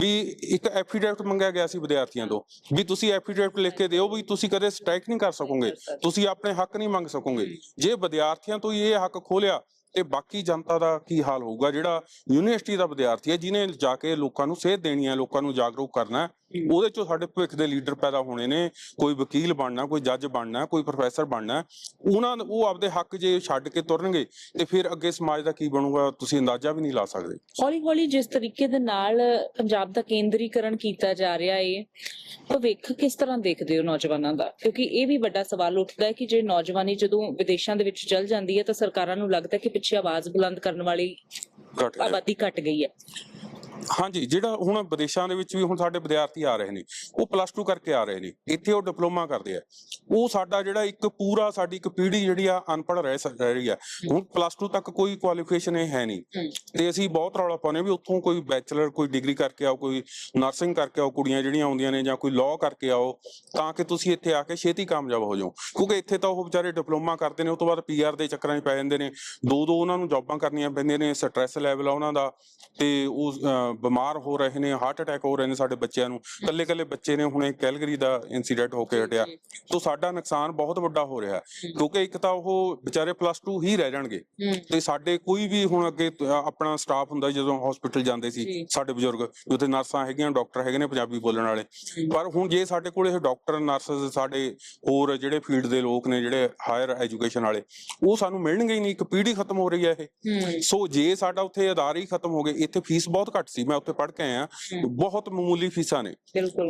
ਵੀ ਇੱਕ ਐਫੀਡੇਵਿਟ ਮੰਗਿਆ ਗਿਆ ਸੀ ਵਿਦਿਆਰਥੀਆਂ ਤੋਂ ਵੀ ਤੁਸੀਂ ਐਫੀਡੇਵਿਟ ਲਿਖ ਕੇ ਦਿਓ ਵੀ ਤੁਸੀਂ ਕਦੇ ਸਟ੍ਰਾਈਕ ਨਹੀਂ ਕਰ ਸਕੋਗੇ, ਤੁਸੀਂ ਆਪਣੇ ਹੱਕ ਨਹੀਂ ਮੰਗ ਸਕੋਗੇ। ਜੇ ਵਿਦਿਆਰਥੀਆਂ ਤੋਂ ਹੀ ਇਹ ਹੱਕ ਖੋਲਿਆ ਤੇ ਬਾਕੀ ਜਨਤਾ ਦਾ ਕੀ ਹਾਲ ਹੋਊਗਾ? ਜਿਹੜਾ ਯੂਨੀਵਰਸਿਟੀ ਦਾ ਵਿਦਿਆਰਥੀ ਹੈ, ਜਿਹਨੇ ਜਾ ਕੇ ਲੋਕਾਂ ਨੂੰ ਸੇਧ ਦੇਣੀ ਹੈ, ਲੋਕਾਂ ਨੂੰ ਜਾਗਰੂਕ ਕਰਨਾ ਉਹਦੇ ਚੋਂ ਸਾਡੇ ਭਵਿੱਖ ਦੇ ਲੀਡਰ ਪੈਦਾ ਹੋਣੇ ਨੇ ਕੋਈ ਵਕੀਲ ਬਣਨਾ ਕੋਈ ਜੱਜ ਬਣਨਾ ਕੋਈ ਪ੍ਰੋਫੈਸਰ ਬਣਨਾ ਉਹਨਾਂ ਉਹ ਆਪਦੇ ਹੱਕ ਜੇ ਛੱਡ ਕੇ ਤੁਰਨਗੇ ਤੇ ਫਿਰ ਅੱਗੇ ਸਮਾਜ ਦਾ ਕੀ ਬਣੂਗਾ ਤੁਸੀਂ ਅੰਦਾਜ਼ਾ ਵੀ ਨਹੀਂ ਲਾ ਸਕਦੇ।
ਹੌਲੀ ਹੌਲੀ ਜਿਸ ਤਰੀਕੇ ਦੇ ਨਾਲ ਪੰਜਾਬ ਦਾ ਕੇਂਦਰੀਕਰਨ ਕੀਤਾ ਜਾ ਰਿਹਾ ਹੈ ਭਵਿੱਖ ਕਿਸ ਤਰ੍ਹਾਂ ਦੇਖਦੇ ਹੋ ਨੌਜਵਾਨਾਂ ਦਾ? ਕਿਉਂਕਿ ਇਹ ਵੀ ਵੱਡਾ ਸਵਾਲ ਉੱਠਦਾ ਹੈ ਕਿ ਜੇ ਨੌਜਵਾਨੀ ਜਦੋਂ ਵਿਦੇਸ਼ਾਂ ਦੇ ਵਿੱਚ ਚਲ ਜਾਂਦੀ ਹੈ ਤਾਂ ਸਰਕਾਰਾਂ ਨੂੰ ਲੱਗਦਾ ਹੈ ਕਿ ਪਿੱਛੇ ਆਵਾਜ਼ ਬੁਲੰਦ ਕਰਨ ਵਾਲੀ। ਆਬਾਦੀ ਘਟ ਗਈ ਹੈ।
ਹਾਂਜੀ ਜਿਹੜਾ ਹੁਣ ਵਿਦੇਸ਼ਾਂ ਦੇ ਵਿੱਚ ਵੀ ਹੁਣ ਸਾਡੇ ਵਿਦਿਆਰਥੀ ਆ ਰਹੇ ਨੇ ਉਹ ਪਲੱਸ 2 ਕਰਕੇ ਆ ਰਹੇ ਨੇ ਇੱਥੇ ਉਹ ਡਿਪਲੋਮਾ ਕਰਦੇ ਆ। ਉਹ ਸਾਡਾ ਜਿਹੜਾ ਇੱਕ ਪੂਰਾ ਸਾਡੀ ਇੱਕ ਪੀੜ੍ਹੀ ਜਿਹੜੀ ਆ ਅਨਪੜ੍ਹ ਰਹਿ ਰਹਿ ਰਹੀ ਆ। ਹੁਣ ਪਲੱਸ 2 ਤੱਕ ਕੋਈ ਕੁਆਲੀਫਿਕੇਸ਼ਨ ਇਹ ਹੈ ਨਹੀਂ। ਤੇ ਅਸੀਂ ਬਹੁਤ ਰੌਲਾ ਪਾਉਂਦੇ ਵੀ ਉੱਥੋਂ ਕੋਈ ਬੈਚਲਰ ਕੋਈ ਡਿਗਰੀ ਕਰਕੇ ਆਓ ਕੋਈ ਨਰਸਿੰਗ ਕਰਕੇ ਆਓ ਕੁੜੀਆਂ ਜਿਹੜੀਆਂ ਆਉਂਦੀਆਂ ਨੇ ਜਾਂ ਕੋਈ ਲਾਅ ਕਰਕੇ ਆਓ ਤਾਂ ਕਿ ਤੁਸੀਂ ਇੱਥੇ ਆ ਕੇ ਛੇਤੀ ਕਾਮਯਾਬ ਹੋ ਜਾਓ। ਕਿਉਂਕਿ ਇੱਥੇ ਤਾਂ ਉਹ ਵਿਚਾਰੇ ਡਿਪਲੋਮਾ ਕਰਦੇ ਨੇ ਉਸ ਤੋਂ ਬਾਅਦ ਪੀਆਰ ਦੇ ਚੱਕਰਾਂ 'ਚ ਪੈ ਜਾਂਦੇ ਨੇ। ਦੋ ਦੋ ਉਹਨਾਂ ਨੂੰ ਜੌਬਾਂ ਕਰਨੀਆਂ ਪੈਂਦੀਆਂ ਨੇ ਸਟ੍ਰੈਸ ਲੈਵਲ ਆ ਉਹਨਾਂ ਦਾ ਤੇ ਉਹ ਬਿਮਾਰ ਹੋ ਰਹੇ ਨੇ ਹਾਰਟ ਅਟੈਕ ਹੋ ਰਹੇ ਨੇ ਸਾਡੇ ਬੱਚਿਆਂ ਨੂੰ। ਕੱਲੇ ਕੱਲੇ ਬੱਚੇ ਨੇ ਹੁਣੇ ਕੈਲਗਰੀ ਦਾ ਇਨਸੀਡੈਂਟ ਹੋ ਕੇ ਹਟਿਆ। ਤੋਂ ਸਾਡਾ ਨੁਕਸਾਨ ਬਹੁਤ ਵੱਡਾ ਹੋ ਰਿਹਾ। ਕਿਉਂਕਿ ਇੱਕ ਤਾਂ ਉਹ ਵਿਚਾਰੇ ਪਲੱਸ 2 ਹੀ ਰਹਿ ਜਾਣਗੇ। ਤੇ ਸਾਡੇ ਕੋਈ ਵੀ ਹੁਣ ਅੱਗੇ ਆਪਣਾ ਸਟਾਫ ਹੁੰਦਾ ਜਦੋਂ ਹਸਪੀਟਲ ਜਾਂਦੇ। ਸੀ ਸਾਡੇ ਬਜ਼ੁਰਗ ਉੱਥੇ ਨਰਸਾਂ ਹੈਗੀਆਂ ਡਾਕਟਰ ਹੈਗੇ ਨੇ ਪੰਜਾਬੀ ਬੋਲਣ ਵਾਲੇ। ਪਰ ਹੁਣ ਜੇ ਸਾਡੇ ਕੋਲ ਇਹ ਡਾਕਟਰ ਨਰਸਸ ਸਾਡੇ ਹੋਰ ਜਿਹੜੇ ਫੀਲਡ ਦੇ ਲੋਕ ਨੇ ਜਿਹੜੇ ਹਾਇਰ ਐਜੂਕੇਸ਼ਨ ਵਾਲੇ ਉਹ ਸਾਨੂੰ ਮਿਲਣਗੇ ਹੀ ਨਹੀਂ। ਇੱਕ ਪੀੜ੍ਹੀ ਖਤਮ ਹੋ ਰਹੀ ਹੈ ਇਹ। ਸੋ ਜੇ ਸਾਡਾ ਉੱਥੇ ਅਦਾਰੇ ਹੀ ਖਤਮ ਹੋ ਗਏ ਇੱਥੇ ਫੀਸ ਬਹੁਤ ਘੱਟ ਸੀ। ਮੈਂ ਉੱਥੇ ਪੜ੍ਹ ਕੇ ਆਇਆ ਬਹੁਤ ਮਾਮੂਲੀ ਫੀਸਾਂ ਨੇ।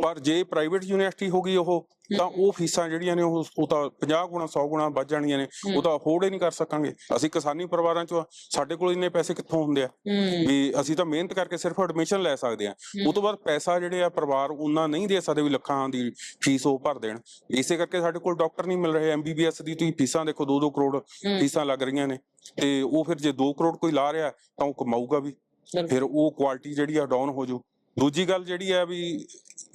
ਪਰ ਜੇ ਪ੍ਰਾਈਵੇਟ ਯੂਨੀਵਰਸਿਟੀ ਹੋ ਗਈ ਉਹ ਤਾਂ ਉਹ ਫੀਸਾਂ ਜਿਹੜੀਆਂ ਨੇ ਉਹ ਉਹ ਤਾਂ 50 ਗੁਣਾ 100 ਗੁਣਾ ਵੱਧ ਜਾਣੀਆਂ ਨੇ। ਉਹ ਤਾਂ ਅਫੋਰਡ ਹੀ ਨਹੀਂ ਕਰ ਸਕਾਂਗੇ। ਅਸੀਂ ਕਿਸਾਨੀ ਪਰਿਵਾਰਾਂ ਚੋਂ ਸਾਡੇ ਕੋਲ ਇੰਨੇ ਪੈਸੇ ਕਿੱਥੋਂ ਹੁੰਦੇ ਆ? ਵੀ ਅਸੀਂ ਤਾਂ ਮਿਹਨਤ ਕਰਕੇ ਸਿਰਫ ਐਡਮਿਸ਼ਨ ਲੈ ਸਕਦੇ ਆ ਉਹ ਤੋਂ ਬਾਅਦ ਪੈਸਾ ਜਿਹੜੇ ਆ ਪਰਿਵਾਰ ਉਹਨਾਂ ਨਹੀਂ ਦੇ ਸਕਦੇ ਵੀ ਲੱਖਾਂ ਦੀ ਫੀਸ ਉਹ ਭਰ ਦੇਣ। ਇਸੇ ਕਰਕੇ ਸਾਡੇ ਕੋਲ ਡਾਕਟਰ ਨਹੀਂ ਮਿਲ ਰਹੇ ਐਮਬੀਬੀਐਸ ਦੀ ਤੁਸੀਂ ਫੀਸਾਂ ਦੇਖੋ 2-2 ਕਰੋੜ ਫੀਸਾਂ ਲੱਗ ਰਹੀਆਂ ਨੇ। ਤੇ ਉਹ ਫਿਰ ਜੇ 2 ਕਰੋੜ ਕੋਈ ਲਾ ਰਿਹਾ ਤਾਂ ਉਹ ਕਮਾਊਗਾ ਵੀ। ਫਿਰ ਉਹ ਕੁਆਲਿਟੀ ਜਿਹੜੀ ਆ ਡਾਊਨ ਹੋ ਜੂ ਦੂਜੀ ਗੱਲ ਜਿਹੜੀ ਆ ਵੀ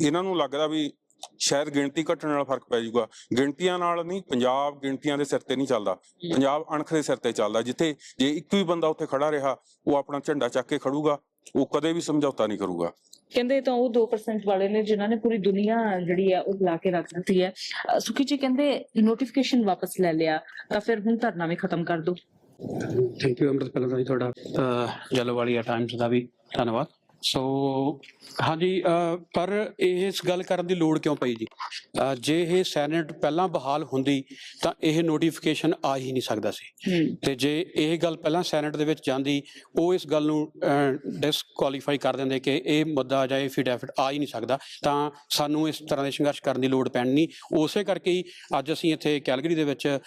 ਇਹਨਾਂ ਨੂੰ ਲੱਗਦਾ ਵੀ ਸ਼ਾਇਦ ਗਿਣਤੀ ਘਟਣ ਨਾਲ ਫ਼ਰਕ ਪੈ ਜਾਊਗਾ। ਗਿਣਤੀਆਂ ਨਾਲ ਨਹੀਂ ਪੰਜਾਬ ਗਿਣਤੀਆਂ ਦੇ ਸਿਰ ਤੇ ਨਹੀਂ ਚੱਲਦਾ। ਪੰਜਾਬ ਅਣਖ ਦੇ ਸਿਰ ਤੇ ਚੱਲਦਾ। ਜਿੱਥੇ ਜੇ ਇੱਕੋ ਹੀ ਬੰਦਾ ਉੱਥੇ ਖੜਾ ਰਿਹਾ ਉਹ ਆਪਣਾ ਝੰਡਾ ਚੱਕ ਕੇ ਖੜੂਗਾ ਉਹ ਕਦੇ ਵੀ ਸਮਝੌਤਾ ਨਹੀਂ ਕਰੂਗਾ।
ਕਹਿੰਦੇ ਤਾਂ ਉਹ 2% ਵਾਲੇ ਨੇ ਜਿਨ੍ਹਾਂ ਨੇ ਪੂਰੀ ਦੁਨੀਆ ਜਿਹੜੀ ਹੈ ਉਹ ਲਾ ਕੇ ਰੱਖ ਦਿੱਤੀ ਹੈ। ਸੁਖੀ ਜੀ ਕਹਿੰਦੇ ਨੋਟੀਫਿਕੇਸ਼ਨ ਵਾਪਸ ਲੈ ਲਿਆ ਤਾਂ ਫਿਰ ਹੁਣ ਧਰਨਾ ਵੀ ਖਤਮ ਕਰ ਦੋ
ਥੈਂਕ ਯੂ ਅੰਮ੍ਰਿਤ ਪਹਿਲਾਂ ਤਾਂ ਜੀ ਤੁਹਾਡਾ ਅਹ, ਜਲਵਾਲੀਆ ਟਾਈਮਸ ਦਾ ਵੀ ਧੰਨਵਾਦ। ਸੋ ਹਾਂਜੀ ਪਰ ਇਹ ਇਸ ਗੱਲ ਕਰਨ ਦੀ ਲੋੜ ਕਿਉਂ ਪਈ ਜੀ? ਜੇ ਇਹ ਸੈਨੇਟ ਪਹਿਲਾਂ ਬਹਾਲ ਹੁੰਦੀ ਤਾਂ ਇਹ ਨੋਟੀਫਿਕੇਸ਼ਨ ਆ ਹੀ ਨਹੀਂ ਸਕਦਾ ਸੀ। ਤੇ ਜੇ ਇਹ ਗੱਲ ਪਹਿਲਾਂ ਸੈਨੇਟ ਦੇ ਵਿੱਚ ਜਾਂਦੀ ਉਹ ਇਸ ਗੱਲ ਨੂੰ ਡਿਸਕੁਆਲੀਫਾਈ ਕਰ ਦਿੰਦੇ ਕਿ ਇਹ ਮੁੱਦਾ ਜਾਂ ਇਹ ਫਿਡੈਫਿਟ ਆ ਹੀ ਨਹੀਂ ਸਕਦਾ ਤਾਂ ਸਾਨੂੰ ਇਸ ਤਰ੍ਹਾਂ ਦੇ ਸੰਘਰਸ਼ ਕਰਨ ਦੀ ਲੋੜ ਪੈਣੀ। ਨਹੀਂ ਉਸੇ ਕਰਕੇ ਹੀ ਅੱਜ ਅਸੀਂ ਇੱਥੇ ਕੈਲਗਰੀ ਦੇ ਵਿੱਚ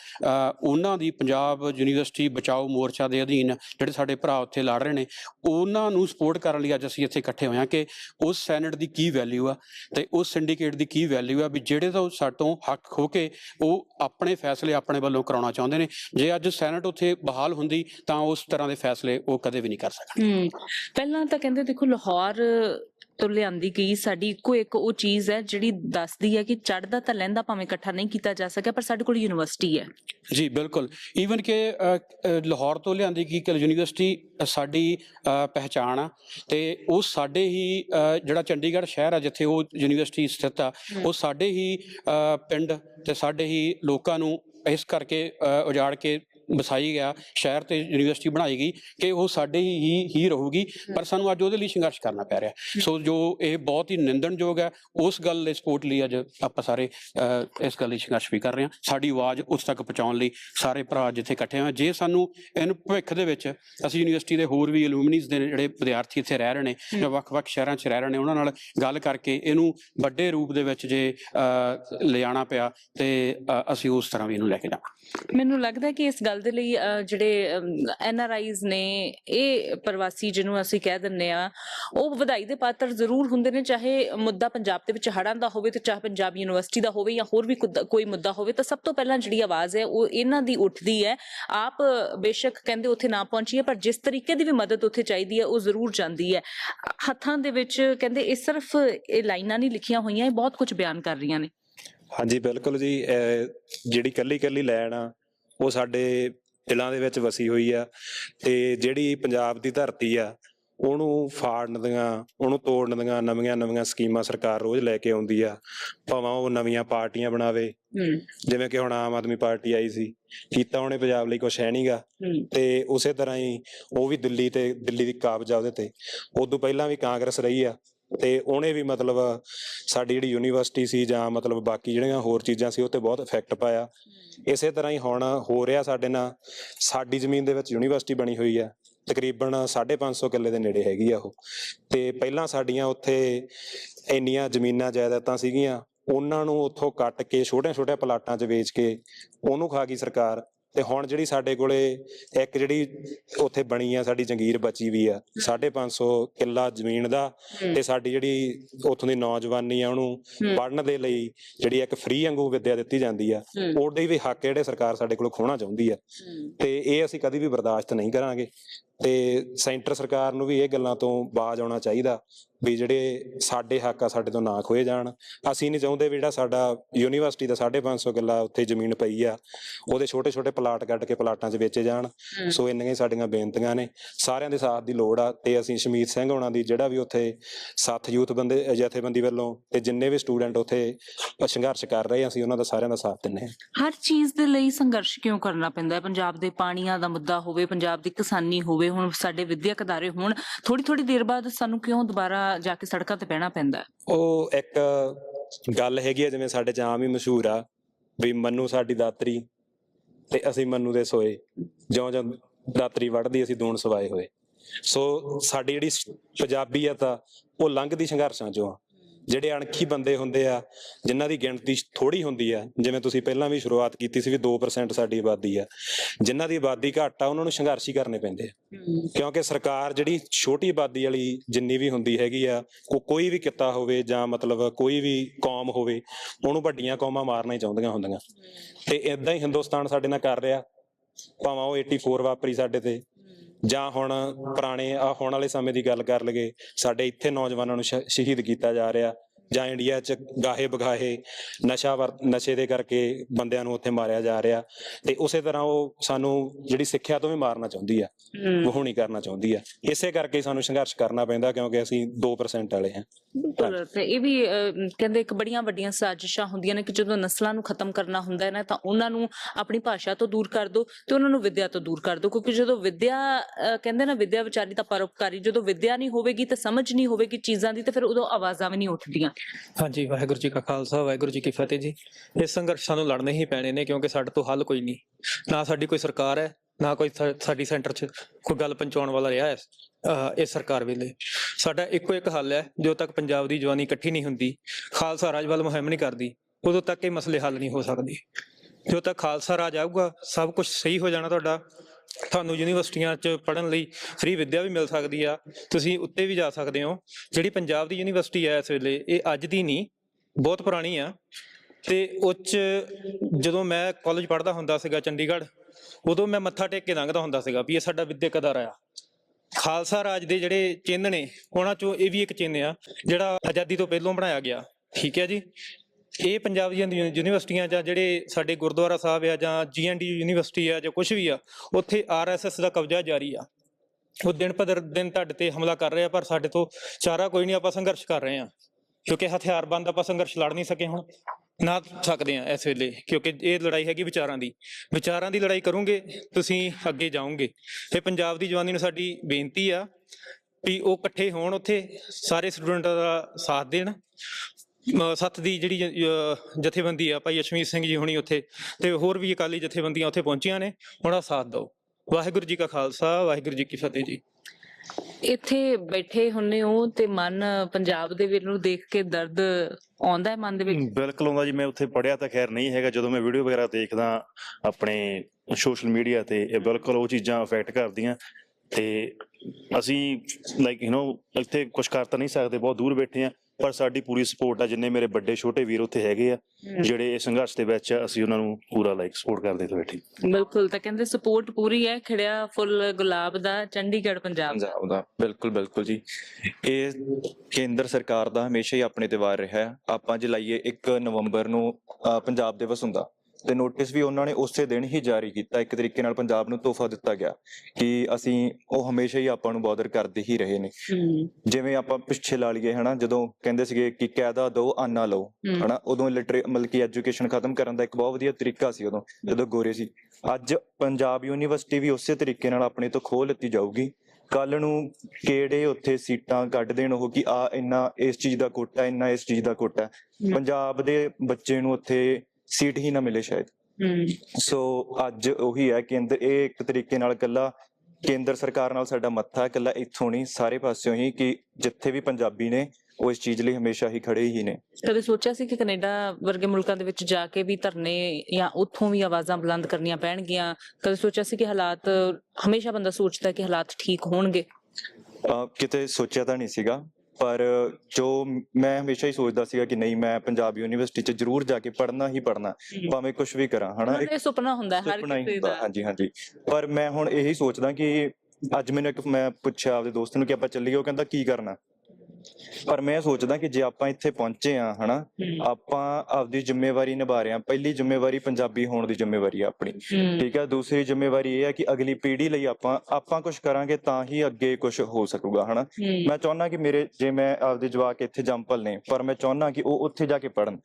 ਉਹਨਾਂ ਦੀ ਪੰਜਾਬ ਯੂਨੀਵਰਸਿਟੀ ਬਚਾਓ ਮੋਰਚਾ ਦੇ ਅਧੀਨ ਜਿਹੜੇ ਸਾਡੇ ਭਰਾ ਉੱਥੇ ਲੜ ਰਹੇ ਨੇ ਉਹਨਾਂ ਨੂੰ ਸਪੋਰਟ ਕਰਨ ਲਈ ਅੱਜ ਅਸੀਂ ਇੱਥੇ ਇਕੱਠੇ ਹੋਏ ਹਾਂ ਕਿ ਉਸ ਸੈਨੇਟ ਦੀ ਕੀ ਵੈਲਿਊ ਆ ਤੇ ਉਸ ਸਿੰਡੀਕੇਟ ਦੀ ਕੀ ਵੈਲਿਊ ਆ ਵੀ ਜਿਹੜੇ ਤੋਂ ਸਾਤੋਂ ਹੱਕ ਖੋ ਕੇ ਉਹ ਆਪਣੇ ਫੈਸਲੇ ਆਪਣੇ ਵੱਲੋਂ ਕਰਾਉਣਾ ਚਾਹੁੰਦੇ ਨੇ। ਜੇ ਅੱਜ ਸੈਨੇਟ ਉੱਥੇ ਬਹਾਲ ਹੁੰਦੀ ਤਾਂ ਉਸ ਤਰ੍ਹਾਂ ਦੇ ਫੈਸਲੇ ਉਹ ਕਦੇ ਵੀ ਨਹੀਂ ਕਰ ਸਕਦੇ
ਪਹਿਲਾਂ ਤਾਂ ਕਹਿੰਦੇ ਦੇਖੋ ਲਾਹੌਰ ਤੋਂ ਲਿਆਂਦੀ ਗਈ ਸਾਡੀ ਇੱਕੋ ਇੱਕ ਉਹ ਚੀਜ਼ ਹੈ ਜਿਹੜੀ ਦੱਸਦੀ ਹੈ ਕਿ ਚੜਦਾ ਤਾਂ ਲਹਿੰਦਾ ਭਾਵੇਂ ਇਕੱਠਾ ਨਹੀਂ ਕੀਤਾ ਜਾ ਸਕਿਆ ਪਰ ਸਾਡੇ ਕੋਲ ਯੂਨੀਵਰਸਿਟੀ ਹੈ।
ਜੀ ਬਿਲਕੁਲ। ਈਵਨ ਕਿ ਲਾਹੌਰ ਤੋਂ ਲਿਆਂਦੀ ਗਈ ਕਿ ਯੂਨੀਵਰਸਿਟੀ ਸਾਡੀ ਪਹਿਚਾਣ ਆ ਤੇ ਉਹ ਸਾਡੇ ਹੀ ਜਿਹੜਾ ਚੰਡੀਗੜ੍ਹ ਸ਼ਹਿਰ ਆ ਜਿੱਥੇ ਉਹ ਯੂਨੀਵਰਸਿਟੀ ਸਥਿਤ ਆ ਉਹ ਸਾਡੇ ਹੀ ਪਿੰਡ ਤੇ ਸਾਡੇ ਹੀ ਲੋਕਾਂ ਨੂੰ ਇਸ ਕਰਕੇ ਉਜਾੜ ਕੇ ਵਸਾਈ ਗਿਆ ਸ਼ਹਿਰ ਤੇ ਯੂਨੀਵਰਸਿਟੀ ਬਣਾਈ ਗਈ ਕਿ ਉਹ ਸਾਡੇ ਹੀ ਹੀ ਰਹੂਗੀ ਪਰ ਸਾਨੂੰ ਅੱਜ ਉਹਦੇ ਲਈ ਸੰਘਰਸ਼ ਕਰਨਾ ਪੈ ਰਿਹਾ। ਸੋ ਜੋ ਇਹ ਬਹੁਤ ਹੀ ਨਿੰਦਣਯੋਗ ਹੈ ਉਸ ਗੱਲ ਦੇ ਸਪੋਰਟ ਲਈ ਅੱਜ ਆਪਾਂ ਸਾਰੇ ਇਸ ਗੱਲ ਲਈ ਸੰਘਰਸ਼ ਵੀ ਕਰ ਰਹੇ ਹਾਂ। ਸਾਡੀ ਆਵਾਜ਼ ਉਸ ਤੱਕ ਪਹੁੰਚਾਉਣ ਲਈ ਸਾਰੇ ਭਰਾ ਜਿੱਥੇ ਇਕੱਠੇ ਹੋਏ ਜੇ ਸਾਨੂੰ ਇਹਨੂੰ ਭਵਿੱਖ ਦੇ ਵਿੱਚ ਅਸੀਂ ਯੂਨੀਵਰਸਿਟੀ ਦੇ ਹੋਰ ਵੀ ਐਲੂਮਨੀਜ਼ ਦੇ ਜਿਹੜੇ ਵਿਦਿਆਰਥੀ ਇੱਥੇ ਰਹਿ ਰਹੇ ਨੇ ਜਾਂ ਵੱਖ-ਵੱਖ ਸ਼ਹਿਰਾਂ 'ਚ ਰਹਿ ਰਹੇ ਨੇ ਉਹਨਾਂ ਨਾਲ ਗੱਲ ਕਰਕੇ ਇਹਨੂੰ ਵੱਡੇ ਰੂਪ ਦੇ ਵਿੱਚ ਜੇ ਲਿਆਣਾ ਪਿਆ ਤੇ ਅਸੀਂ ਉਸ ਤਰ੍ਹਾਂ ਵੀ ਇਹਨੂੰ ਲੈ ਕੇ ਜਾਵਾਂਗੇ
ਮੈਨੂੰ ਲੱਗਦਾ ਹੈ ਕਿ ਇਸ ਗੱਲ ਦੇ ਲਈ ਜਿਹੜੇ ਐਨ ਆਰ ਆਈਜ਼ ਨੇ, ਇਹ ਪ੍ਰਵਾਸੀ ਜਿਹਨੂੰ ਅਸੀਂ ਕਹਿ ਦਿੰਨੇ ਆ ਉਹ ਵਧਾਈ ਦੇ ਪਾਤਰ ਜ਼ਰੂਰ ਹੁੰਦੇ ਨੇ, ਚਾਹੇ ਮੁੱਦਾ ਪੰਜਾਬ ਦੇ ਵਿੱਚ ਹੜ੍ਹਾਂ ਦਾ ਹੋਵੇ ਤੇ ਚਾਹੇ ਪੰਜਾਬ ਯੂਨੀਵਰਸਿਟੀ ਦਾ ਹੋਵੇ ਜਾਂ ਹੋਰ ਵੀ ਕੋਈ ਮੁੱਦਾ ਹੋਵੇ, ਤਾਂ ਸਭ ਤੋਂ ਪਹਿਲਾਂ ਜਿਹੜੀ ਆਵਾਜ਼ ਹੈ, ਉਹ ਇਹਨਾਂ ਦੀ ਉੱਠਦੀ ਹੈ। ਆਪ ਬੇਸ਼ੱਕ ਕਹਿੰਦੇ ਉੱਥੇ ਨਾ ਪਹੁੰਚੀਏ, ਪਰ ਜਿਸ ਤਰੀਕੇ ਦੀ ਵੀ ਮਦਦ ਉੱਥੇ ਚਾਹੀਦੀ ਹੈ, ਉਹ ਜ਼ਰੂਰ ਜਾਂਦੀ ਹੈ। ਹੱਥਾਂ ਦੇ ਵਿੱਚ ਕਹਿੰਦੇ ਇਹ ਸਿਰਫ ਇਹ ਲਾਈਨਾਂ ਨਹੀਂ ਲਿਖੀਆਂ ਹੋਈਆਂ, ਇਹ ਬਹੁਤ ਕੁਝ ਬਿਆਨ ਕਰ ਰਹੀਆਂ ਨੇ।
ਹਾਂਜੀ, ਬਿਲਕੁਲ ਜੀ ਜਿਹੜੀ ਕੱਲੀ ਕੱਲੀ ਲੈਣ ਆ ਉਹ ਸਾਡੇ ਦਿਲਾਂ ਦੇ ਵਿੱਚ ਵਸੀ ਹੋਈ ਆ ਤੇ ਜਿਹੜੀ ਪੰਜਾਬ ਦੀ ਧਰਤੀ ਆ ਉਹਨੂੰ ਫਾੜਨ ਦੀਆਂ ਉਹਨੂੰ ਤੋੜਨ ਦੀਆਂ ਨਵੀਆਂ ਨਵੀਆਂ ਸਕੀਮਾਂ ਸਰਕਾਰ ਰੋਜ਼ ਲੈ ਕੇ ਆਉਂਦੀ ਆ ਭਾਵੇਂ ਉਹ ਨਵੀਆਂ ਪਾਰਟੀਆਂ ਬਣਾਵੇ। ਜਿਵੇਂ ਕਿ ਹੁਣ ਆਮ ਆਦਮੀ ਪਾਰਟੀ ਆਈ ਸੀ ਕੀਤਾ ਉਹਨੇ ਪੰਜਾਬ ਲਈ ਕੁਝ ਹੈ ਨਹੀਂਗਾ ਤੇ ਉਸੇ ਤਰ੍ਹਾਂ ਹੀ ਉਹ ਵੀ ਦਿੱਲੀ ਤੇ ਦਿੱਲੀ ਦੀ ਕਾਬਜ ਉਹਦੇ ਤੇ। ਉਦੋਂ ਪਹਿਲਾਂ ਵੀ ਕਾਂਗਰਸ ਰਹੀ ਆ ਤੇ ਉਹਨੇ ਵੀ ਮਤਲਬ ਸਾਡੀ ਜਿਹੜੀ ਯੂਨੀਵਰਸਿਟੀ ਸੀ ਜਾਂ ਮਤਲਬ ਬਾਕੀ ਜਿਹੜੀਆਂ ਹੋਰ ਚੀਜ਼ਾਂ ਸੀ ਉਹ ਤੇ ਬਹੁਤ ਇਫੈਕਟ ਪਾਇਆ। ਇਸੇ ਤਰ੍ਹਾਂ ਹੀ ਹੁਣ ਹੋ ਰਿਹਾ ਸਾਡੇ ਨਾਲ ਸਾਡੀ ਜ਼ਮੀਨ ਦੇ ਵਿੱਚ ਯੂਨੀਵਰਸਿਟੀ ਬਣੀ ਹੋਈ ਆ ਤਕਰੀਬਨ 550 ਕਿੱਲੇ ਦੇ ਨੇੜੇ ਹੈਗੀ ਆ ਉਹ। ਤੇ ਪਹਿਲਾਂ ਸਾਡੀਆਂ ਉੱਥੇ ਇੰਨੀਆਂ ਜ਼ਮੀਨਾਂ ਜਾਇਦਾਦਾਂ ਸੀਗੀਆਂ। ਉਹਨਾਂ ਨੂੰ ਉੱਥੋਂ ਕੱਟ ਕੇ ਛੋਟੇ-ਛੋਟੇ ਪਲਾਟਾਂ 'ਚ ਵੇਚ ਕੇ ਉਹਨੂੰ ਖਾ ਗਈ ਸਰਕਾਰ। ਤੇ ਹੁਣ ਜਿਹੜੀ ਸਾਡੇ ਕੋਲੇ ਇੱਕ ਜਿਹੜੀ ਉੱਥੇ ਬਣੀ ਆ ਸਾਡੀ ਜੰਗੀਰ ਬਚੀ ਵੀ ਆ 550 ਕਿੱਲਾ ਜ਼ਮੀਨ ਦਾ ਤੇ ਸਾਡੀ ਜਿਹੜੀ ਉੱਥੋਂ ਦੀ ਨੌਜਵਾਨੀ ਆ ਉਹਨੂੰ ਪੜ੍ਹਨ ਦੇ ਲਈ ਜਿਹੜੀ ਇੱਕ ਫ੍ਰੀ ਵਾਂਗੂ ਵਿੱਦਿਆ ਦਿੱਤੀ ਜਾਂਦੀ ਆ। ਉਹਦੇ ਵੀ ਹੱਕ ਜਿਹੜੇ ਸਰਕਾਰ ਸਾਡੇ ਕੋਲੋਂ ਖੋਣਾ ਚਾਹੁੰਦੀ ਆ। ਤੇ ਇਹ ਅਸੀਂ ਕਦੀ ਵੀ ਬਰਦਾਸ਼ਤ ਨਹੀਂ ਕਰਾਂਗੇ। ਤੇ ਸੈਂਟਰ ਸਰਕਾਰ ਨੂੰ ਵੀ ਇਹ ਗੱਲਾਂ ਤੋਂ ਬਾਜ਼ ਆਉਣਾ ਚਾਹੀਦਾ ਵੀ ਜਿਹੜੇ ਸਾਡੇ ਹੱਕ ਆ ਸਾਡੇ ਤੋਂ ਨਾ ਖੋਏ ਜਾਣ। ਅਸੀਂ ਨਹੀਂ ਚਾਹੁੰਦੇ ਵੀ ਜਿਹੜਾ ਸਾਡਾ ਯੂਨੀਵਰਸਿਟੀ ਦਾ 550 ਕਿੱਲਾ ਉੱਥੇ ਜ਼ਮੀਨ ਪਈ ਆ ਉਹਦੇ ਛੋਟੇ ਛੋਟੇ ਪਲਾਟ ਕੱਢ ਕੇ ਪਲਾਟਾਂ 'ਚ ਵੇਚੇ ਜਾਣ। ਸੋ ਇੰਨੀਆਂ ਹੀ ਸਾਡੀਆਂ ਬੇਨਤੀਆਂ ਨੇ। ਸਾਰਿਆਂ ਦੇ ਸਾਥ ਦੀ ਲੋੜ ਆ ਤੇ ਅਸੀਂ ਸ਼ਮੀਤ ਸਿੰਘ ਹੋਣਾ ਦੀ ਜਿਹੜਾ ਵੀ ਉੱਥੇ ਸੱਤ ਯੂਥ ਬੰਦੇ ਜਥੇਬੰਦੀ ਵੱਲੋਂ ਤੇ ਜਿੰਨੇ ਵੀ ਸਟੂਡੈਂਟ ਉੱਥੇ ਸੰਘਰਸ਼ ਕਰ ਰਹੇ ਆ ਅਸੀਂ ਉਹਨਾਂ ਦਾ ਸਾਰਿਆਂ ਦਾ ਸਾਥ ਦਿੰਨੇ ਹਾਂ।
ਹਰ ਚੀਜ਼ ਦੇ ਲਈ ਸੰਘਰਸ਼ ਕਿਉਂ ਕਰਨਾ ਪੈਂਦਾ ਹੈ? ਪੰਜਾਬ ਦੇ ਪਾਣੀਆਂ ਦਾ ਮੁੱਦਾ ਹੋਵੇ ਪੰਜਾਬ ਦੀ ਕਿਸਾਨੀ ਹੋਵੇ ਹੁਣ ਸਾਡੇ ਵਿਦਿਅਕ ਅਦਾਰੇ ਹੋਣ ਥੋੜੀ ਥੋੜੀ ਦੇਰ ਬਾਅਦ ਸਾਨੂੰ ਕਿਉਂ ਦੁਬਾਰਾ ਜਾ ਕੇ ਸੜਕਾਂ ਤੇ ਬਹਿਣਾ ਪੈਂਦਾ
ਉਹ ਇੱਕ ਗੱਲ ਹੈਗੀ ਆ, ਜਿਵੇਂ ਸਾਡੇ ਚ ਆਮ ਹੀ ਮਸ਼ਹੂਰ ਆ, ਵੀ ਮੰਨੂ ਸਾਡੀ ਦਾਤਰੀ ਤੇ ਅਸੀਂ ਮੰਨੂ ਦੇ ਸੋਏ। ਜਿਉਂ ਜਿਉਂ ਦਾਤਰੀ ਵੜਦੀ ਅਸੀਂ ਦੂਣ ਸਵਾਏ ਹੋਏ। ਸੋ ਸਾਡੀ ਜਿਹੜੀ ਪੰਜਾਬੀਅਤ ਆ, ਉਹ ਲੰਘਦੀ ਸੰਘਰਸ਼ਾਂ ਚੋਂ ਆ। ਜਿਹੜੇ ਅਣਖੀ ਬੰਦੇ ਹੁੰਦੇ ਆ ਜਿਨ੍ਹਾਂ ਦੀ ਗਿਣਤੀ ਥੋੜੀ ਹੁੰਦੀ ਆ ਜਿਵੇਂ ਤੁਸੀਂ ਪਹਿਲਾਂ ਵੀ ਸ਼ੁਰੂਆਤ ਕੀਤੀ ਸੀ ਵੀ 2% ਸਾਡੀ ਆਬਾਦੀ ਆ ਜਿਨ੍ਹਾਂ ਦੀ ਆਬਾਦੀ ਘੱਟ ਆ ਉਹਨਾਂ ਨੂੰ ਸੰਘਰਸ਼ ਹੀ ਕਰਨੇ ਪੈਂਦੇ ਆ। ਕਿਉਂਕਿ ਸਰਕਾਰ ਜਿਹੜੀ ਛੋਟੀ ਆਬਾਦੀ ਵਾਲੀ ਜਿੰਨੀ ਵੀ ਹੁੰਦੀ ਹੈਗੀ ਆ ਕੋ ਕੋਈ ਵੀ ਕਿੱਤਾ ਹੋਵੇ ਜਾਂ ਮਤਲਬ ਕੋਈ ਵੀ ਕੌਮ ਹੋਵੇ ਉਹਨੂੰ ਵੱਡੀਆਂ ਕੌਮਾਂ ਮਾਰਨਾ ਹੀ ਚਾਹੁੰਦੀਆਂ ਹੁੰਦੀਆਂ। ਤੇ ਇਦਾਂ ਹੀ ਹਿੰਦੁਸਤਾਨ ਸਾਡੇ ਨਾਲ ਕਰ ਰਿਹਾ ਭਾਵੇਂ ਉਹ 84 ਵਾਪਰੀ ਸਾਡੇ ਤੇ। ਜਾਂ ਹੁਣ ਪੁਰਾਣੇ ਆ ਹੁਣ ਵਾਲੇ ਸਮੇਂ ਦੀ ਗੱਲ ਕਰ ਲਈਏ, ਸਾਡੇ ਇੱਥੇ ਨੌਜਵਾਨਾਂ ਨੂੰ ਸ਼ਹੀਦ ਕੀਤਾ ਜਾ ਰਿਹਾ। ਜਾਂ ਇੰਡੀਆ 'ਚ ਗਾਹੇ ਬਗਾਹੇ ਨਸ਼ਾ ਨਸ਼ੇ ਦੇ ਕਰਕੇ ਬੰਦਿਆਂ ਨੂੰ ਉੱਥੇ ਮਾਰਿਆ ਜਾ ਰਿਹਾ। ਤੇ ਉਸੇ ਤਰ੍ਹਾਂ ਉਹ ਸਾਨੂੰ ਜਿਹੜੀ ਸਿੱਖਿਆ ਤੋਂ ਵੀ ਮਾਰਨਾ ਚਾਹੁੰਦੀ ਆ ਵਹੂਣੀ ਕਰਨਾ ਚਾਹੁੰਦੀ ਆ। ਇਸੇ ਕਰਕੇ ਸਾਨੂੰ ਸੰਘਰਸ਼ ਕਰਨਾ ਪੈਂਦਾ ਕਿਉਂਕਿ ਅਸੀਂ 2% ਵਾਲੇ ਹਾਂ।
ਬਿਲਕੁਲ ਤੇ ਇਹ ਵੀ ਕਹਿੰਦੇ ਇੱਕ ਬੜੀਆਂ ਵੱਡੀਆਂ ਸਾਜ਼ਿਸ਼ਾਂ ਹੁੰਦੀਆਂ ਨੇ ਕਿ ਜਦੋਂ ਨਸਲਾਂ ਨੂੰ ਖਤਮ ਕਰਨਾ ਹੁੰਦਾ ਹੈ ਨਾ ਤਾਂ ਉਹਨਾਂ ਨੂੰ ਆਪਣੀ ਭਾਸ਼ਾ ਤੋਂ ਦੂਰ ਕਰ ਦਿਓ ਤੇ ਉਹਨਾਂ ਨੂੰ ਵਿਦਿਆ ਤੋਂ ਦੂਰ ਕਰ ਦਿਓ। ਕਿਉਂਕਿ ਜਦੋਂ ਵਿਦਿਆ ਕਹਿੰਦੇ ਨਾ ਵਿਦਿਆ ਵਿਚਾਰੀ ਤਾਂ ਪਰਉਪਕਾਰੀ ਜਦੋਂ ਵਿਦਿਆ ਨਹੀਂ ਹੋਵੇਗੀ ਤਾਂ ਸਮਝ ਨਹੀਂ ਹੋਵੇਗੀ ਚੀਜ਼ਾਂ ਦੀ ਤੇ ਫਿਰ ਉਦੋਂ ਆਵਾਜ਼ਾਂ ਵੀ ਨਹੀਂ ਉੱਠਦੀਆਂ।
ਹਾਂਜੀ, ਵਾਹਿਗੁਰੂ ਜੀ ਕਾ ਖਾਲਸਾ, ਵਾਹਿਗੁਰੂ ਜੀ ਕੀ ਫਤਿਹ ਜੀ। ਇਹ ਸੰਘਰਸ਼ ਸਾਨੂੰ ਲੜਨੇ ਹੀ ਪੈਣੇ ਨੇ ਕਿਉਂਕਿ ਸਾਡੇ ਤੋਂ ਹੱਲ ਕੋਈ ਨਹੀਂ। ਨਾ ਸਾਡੀ ਕੋਈ ਸਰਕਾਰ ਹੈ, ਨਾ ਕੋਈ ਸਾਡੀ ਸੈਂਟਰ 'ਚ ਕੋਈ ਗੱਲ ਪਹੁੰਚਾਉਣ ਵਾਲਾ ਰਿਹਾ ਹੈ, ਅਹ, ਇਸ ਸਰਕਾਰ ਵੇਲੇ। ਸਾਡਾ ਇੱਕੋ ਇੱਕ ਹੱਲ ਹੈ ਜਦੋਂ ਤੱਕ ਪੰਜਾਬ ਦੀ ਜਵਾਨੀ ਇਕੱਠੀ ਨਹੀਂ ਹੁੰਦੀ, ਖਾਲਸਾ ਰਾਜ ਵੱਲ ਮੁਹਿੰਮ ਨਹੀਂ ਕਰਦੀ, ਉਦੋਂ ਤੱਕ ਇਹ ਮਸਲੇ ਹੱਲ ਨਹੀਂ ਹੋ ਸਕਦੇ। ਜਦੋਂ ਤੱਕ ਖਾਲਸਾ ਰਾਜ ਆਊਗਾ, ਸਭ ਕੁਝ ਸਹੀ ਹੋ ਜਾਣਾ ਤੁਹਾਡਾ ਤੁਹਾਨੂੰ ਯੂਨੀਵਰਸਿਟੀਆਂ 'ਚ ਪੜ੍ਹਨ ਲਈ ਫ੍ਰੀ ਵਿੱਦਿਆ ਵੀ ਮਿਲ ਸਕਦੀ ਆ। ਤੁਸੀਂ ਉੱਤੇ ਵੀ ਜਾ ਸਕਦੇ ਹੋ। ਜਿਹੜੀ ਪੰਜਾਬ ਦੀ ਯੂਨੀਵਰਸਿਟੀ ਹੈ ਇਸ ਵੇਲੇ, ਇਹ ਅੱਜ ਦੀ ਨਹੀਂ, ਬਹੁਤ ਪੁਰਾਣੀ ਆ। ਤੇ ਉੱਚ ਜਦੋਂ ਮੈਂ ਕਾਲਜ ਪੜ੍ਹਦਾ ਹੁੰਦਾ ਸੀਗਾ ਚੰਡੀਗੜ੍ਹ, ਉਦੋਂ ਮੈਂ ਮੱਥਾ ਟੇਕ ਕੇ ਲੰਘਦਾ ਹੁੰਦਾ ਸੀਗਾ ਵੀ ਇਹ ਸਾਡਾ ਵਿਦਿਅਕ ਅਦਾਰਾ ਆ। ਖਾਲਸਾ ਰਾਜ ਦੇ ਜਿਹੜੇ ਚਿੰਨ੍ਹ ਨੇ, ਉਹਨਾਂ ਚੋਂ ਇਹ ਵੀ ਇੱਕ ਚਿੰਨ੍ਹ ਆ, ਜਿਹੜਾ ਆਜ਼ਾਦੀ ਤੋਂ ਪਹਿਲਾਂ ਬਣਾਇਆ ਗਿਆ। ਠੀਕ ਹੈ ਜੀ? ਇਹ ਪੰਜਾਬ ਦੀਆਂ ਯੂਨੀਵਰਸਿਟੀਆਂ ਜਾਂ ਜਿਹੜੇ ਸਾਡੇ ਗੁਰਦੁਆਰਾ ਸਾਹਿਬ ਆ ਜਾਂ ਜੀਐਨਡੀ ਯੂਨੀਵਰਸਿਟੀ ਆ ਜਾਂ ਕੁਝ ਵੀ ਆ, ਉੱਥੇ ਆਰਐਸਐਸ ਦਾ ਕਬਜ਼ਾ ਜਾਰੀ ਆ। ਉਹ ਦਿਨ ਪਰ ਦਿਨ ਤੁਹਾਡੇ ਤੇ ਹਮਲਾ ਕਰ ਰਹੇ ਆ ਪਰ ਸਾਡੇ ਤੋਂ ਚਾਰਾ ਕੋਈ ਨਹੀਂ, ਆਪਾਂ ਸੰਘਰਸ਼ ਕਰ ਰਹੇ ਆ। ਕਿਉਂਕਿ ਹਥਿਆਰਬੰਦ ਆਪਾਂ ਸੰਘਰਸ਼ ਲੜ ਨਹੀਂ ਸਕੇ ਹੁਣ। ਨਾ ਸਕਦੇ ਆ ਇਸ ਵੇਲੇ, ਕਿਉਂਕਿ ਇਹ ਲੜਾਈ ਹੈਗੀ ਵਿਚਾਰਾਂ ਦੀ। ਵਿਚਾਰਾਂ ਦੀ ਲੜਾਈ ਕਰੋਗੇ, ਤੁਸੀਂ ਅੱਗੇ ਜਾਓਗੇ। ਤੇ ਪੰਜਾਬ ਦੀ ਜਵਾਨੀ ਨੂੰ ਸਾਡੀ ਬੇਨਤੀ ਆ ਵੀ ਉਹ ਇਕੱਠੇ ਹੋਣ ਉੱਥੇ, ਸਾਰੇ ਸਟੂਡੈਂਟਾਂ ਦਾ ਸਾਥ ਦੇਣ। ਸੱਤ ਦੀ ਜਿਹੜੀ ਜਥੇਬੰਦੀ ਆ ਭਾਈ ਅਸ਼ਮੀਤ ਸਿੰਘ ਜੀ ਹੁਣੀ ਉੱਥੇ ਤੇ ਹੋਰ ਵੀ ਅਕਾਲੀ ਜਥੇਬੰਦੀਆਂ ਉੱਥੇ ਪਹੁੰਚੀਆਂ ਨੇ ਉਹਨਾਂ ਦਾ ਸਾਥ ਦਿਓ। ਵਾਹਿਗੁਰੂ ਜੀ ਕਾ ਖਾਲਸਾ ਵਾਹਿਗੁਰੂ ਜੀ ਕੀ ਫਤਿਹ ਜੀ।
ਇੱਥੇ ਬੈਠੇ ਹੁੰਨੇ ਹੋ ਤੇ ਮਨ ਪੰਜਾਬ ਦੇ ਵੀਰ ਨੂੰ ਦੇਖ ਕੇ ਦਰਦ ਆਉਂਦਾ ਹੈ ਮਨ ਦੇ ਵਿੱਚ?
ਬਿਲਕੁਲ ਆਉਂਦਾ ਜੀ। ਮੈਂ ਉੱਥੇ ਪੜਿਆ ਤਾਂ ਖੈਰ ਨਹੀਂ ਹੈਗਾ। ਜਦੋਂ ਮੈਂ ਵੀਡੀਓ ਵਗੈਰਾ ਦੇਖਦਾ ਆਪਣੇ ਸੋਸ਼ਲ ਮੀਡੀਆ ਤੇ ਇਹ ਬਿਲਕੁਲ ਉਹ ਚੀਜ਼ਾਂ ਅਫੈਕਟ ਕਰਦੀਆਂ। ਤੇ ਅਸੀਂ ਲਾਈਕ ਯੂ نو ਇੱਥੇ ਕੁਝ ਕਰ ਤਾਂ ਨਹੀਂ ਸਕਦੇ। ਬਹੁਤ ਦੂਰ ਬੈਠੇ ਆ। ਪਰ ਸਾਡੀ ਪੂਰੀ ਸਪੋਰਟ ਆ ਜਿੰਨੇ ਮੇਰੇ ਵੱਡੇ ਛੋਟੇ ਵੀਰ ਉੱਥੇ ਹੈਗੇ ਆ ਜਿਹੜੇ ਇਸ ਸੰਘਰਸ਼ ਦੇ ਵਿੱਚ ਆ, ਅਸੀਂ ਉਹਨਾਂ ਨੂੰ ਪੂਰਾ ਲਾਈਕ ਸਪੋਰਟ ਕਰਦੇ ਤੇ ਬੈਠੇ
ਬਿਲਕੁਲ ਤਾਂ ਕਹਿੰਦੇ ਸਪੋਰਟ ਪੂਰੀ ਹੈ ਖਿੜਿਆ ਫੁੱਲ ਗੁਲਾਬ ਦਾ ਚੰਡੀਗੜ੍ਹ ਪੰਜਾਬ ਦਾ।
ਪੰਜਾਬ ਦਾ ਬਿਲਕੁਲ ਬਿਲਕੁਲ ਜੀ। ਇਹ ਕੇਂਦਰ ਸਰਕਾਰ ਦਾ ਹਮੇਸ਼ਾ ਹੀ ਆਪਣੇ ਤੇ ਵਾਰ ਰਿਹਾ ਹੈ। ਆਪਾਂ ਜੇ ਲਾਈਏ 1 ਨਵੰਬਰ ਨੂੰ ਪੰਜਾਬ ਦਿਵਸ ਹੁੰਦਾ ਤੇ ਨੋਟਿਸ ਵੀ ਉਹਨਾਂ ਨੇ ਉਸੇ ਦਿਨ ਹੀ ਜਾਰੀ ਕੀਤਾ। ਇੱਕ ਤਰੀਕੇ ਨਾਲ ਪੰਜਾਬ ਨੂੰ ਤੋਹਫਾ ਦਿੱਤਾ ਗਿਆ ਕਿ ਅਸੀਂ ਉਹ ਹਮੇਸ਼ਾ ਹੀ ਆਪਾਂ ਨੂੰ ਬੌਦਰ ਕਰਦੇ ਹੀ ਰਹੇ ਨੇ। ਜਿਵੇਂ ਆਪਾਂ ਪਿੱਛੇ ਲਾ ਲਈਏ ਹਨਾ ਜਦੋਂ ਕਹਿੰਦੇ ਸੀਗੇ ਕਿ ਕਾਇਦਾ ਦਿਓ ਆਨਾ ਲਓ। ਹਨਾ ਉਦੋਂ ਲਿਟਰੇ ਮਤਲਬ ਕਿ ਐਜੂਕੇਸ਼ਨ ਖਤਮ ਕਰਨ ਦਾ ਇੱਕ ਬਹੁਤ ਵਧੀਆ ਤਰੀਕਾ ਸੀ ਉਦੋਂ ਜਦੋਂ ਗੋਰੇ ਸੀ। ਅੱਜ ਪੰਜਾਬ ਯੂਨੀਵਰਸਿਟੀ ਵੀ ਉਸੇ ਤਰੀਕੇ ਨਾਲ ਆਪਣੇ ਤੋਂ ਖੋਹ ਲਿੱਤੀ ਜਾਊਗੀ। ਕੱਲ ਨੂੰ ਕਿਹੜੇ ਉੱਥੇ ਸੀਟਾਂ ਕੱਢ ਦੇਣ ਉਹ ਕਿ ਆ ਇੰਨਾ ਇਸ ਚੀਜ਼ ਦਾ ਕੋਟਾ ਇੰਨਾ ਇਸ ਚੀਜ਼ ਦਾ ਕੋਟਾ। ਪੰਜਾਬ ਦੇ ਬੱਚੇ ਨੂੰ ਉੱਥੇ ਸੀਟ ਹੀ ਨਾ ਮਿਲੇ ਸ਼ਾਇਦ। ਸੋ ਅੱਜ ਉਹੀ ਹੈ ਕੇਂਦਰ ਇਹ ਇੱਕ ਤਰੀਕੇ ਨਾਲ ਇਕੱਲਾ ਕੇਂਦਰ ਸਰਕਾਰ ਨਾਲ ਸਾਡਾ ਮੱਥਾ ਹੈ ਇਕੱਲਾ ਇੱਥੋਂ ਨਹੀਂ ਸਾਰੇ ਪਾਸਿਓਂ ਹੀ ਕਿ ਜਿੱਥੇ ਵੀ ਪੰਜਾਬੀ ਨੇ ਉਹ ਇਸ ਚੀਜ਼ ਲਈ ਹਮੇਸ਼ਾ ਹੀ ਖੜੇ ਹੀ ਨੇ।
ਕਦੇ ਸੋਚਿਆ ਸੀ ਕਿ ਕੈਨੇਡਾ ਵਰਗੇ ਮੁਲਕਾਂ ਦੇ ਵਿੱਚ ਜਾ ਕੇ ਵੀ ਧਰਨੇ ਜਾਂ ਉੱਥੋਂ ਵੀ ਆਵਾਜ਼ਾਂ ਬੁਲੰਦ ਕਰਨੀਆਂ ਪੈਣਗੀਆਂ? ਕਦੇ ਸੋਚਿਆ ਸੀ ਕਿ ਹਾਲਾਤ ਹਮੇਸ਼ਾ ਬੰਦਾ ਸੋਚਦਾ ਕਿ ਹਾਲਾਤ ਠੀਕ ਹੋਣਗੇ?
ਕਿਤੇ ਸੋਚਿਆ ਤਾਂ ਨਹੀਂ ਸੀਗਾ। ਪਰ ਜੋ ਮੈਂ ਹਮੇਸ਼ਾ ਹੀ ਸੋਚਦਾ ਸੀਗਾ ਕਿ ਨਹੀਂ ਮੈਂ ਪੰਜਾਬ ਯੂਨੀਵਰਸਿਟੀ 'ਚ ਜ਼ਰੂਰ ਜਾ ਕੇ ਪੜ੍ਹਨਾ ਹੀ ਪੜ੍ਹਨਾ ਭਾਵੇਂ ਕੁਝ ਵੀ ਕਰਾਂ ਹਨਾ?
ਇਹ ਸੁਪਨਾ ਹੁੰਦਾ ਹਰ ਕਿਸੇ ਦਾ।
ਹਾਂਜੀ ਹਾਂਜੀ। ਪਰ ਮੈਂ ਹੁਣ ਇਹੀ ਸੋਚਦਾ ਕਿ ਅੱਜ ਮੈਨੂੰ ਇੱਕ ਮੈਂ ਪੁੱਛਿਆ ਆਪਦੇ ਦੋਸਤ ਨੂੰ ਕਿ ਆਪਾਂ ਚੱਲੀਏ ਉਹ ਕਹਿੰਦਾ ਕੀ ਕਰਨਾ? ਪਰ ਮੈਂ ਸੋਚਦਾ ਕਿ ਜੇ ਆਪਾਂ ਇੱਥੇ ਪਹੁੰਚੇ ਆ ਹਨਾ ਆਪਾਂ ਆਪਦੀ ਜ਼ਿੰਮੇਵਾਰੀ ਨਿਭਾ ਰਹੇ ਆ ਪਹਿਲੀ ਜ਼ਿੰਮੇਵਾਰੀ ਪੰਜਾਬੀ ਹੋਣ ਦੀ ਜ਼ਿੰਮੇਵਾਰੀ ਆ ਆਪਣੀ ਠੀਕ ਹੈ? ਦੂਸਰੀ ਜ਼ਿੰਮੇਵਾਰੀ ਇਹ ਹੈ ਕਿ ਅਗਲੀ ਪੀੜ੍ਹੀ ਲਈ ਆਪਾਂ ਆਪਾਂ ਕੁਝ ਕਰਾਂਗੇ ਤਾਂ ਹੀ ਅੱਗੇ ਕੁਝ ਹੋ ਸਕੂਗਾ ਹਨਾ? ਮੈਂ ਚਾਹੁੰਦਾ ਕਿ ਮੇਰੇ ਜੇ ਮੈਂ ਆਪਦੇ ਜਵਾਕ ਇੱਥੇ ਜੰਪਲ ਨੇ ਪਰ ਮੈਂ ਚਾਹੁੰਦਾ ਕਿ ਉਹ ਉੱਥੇ ਜਾ ਕੇ ਪੜਨ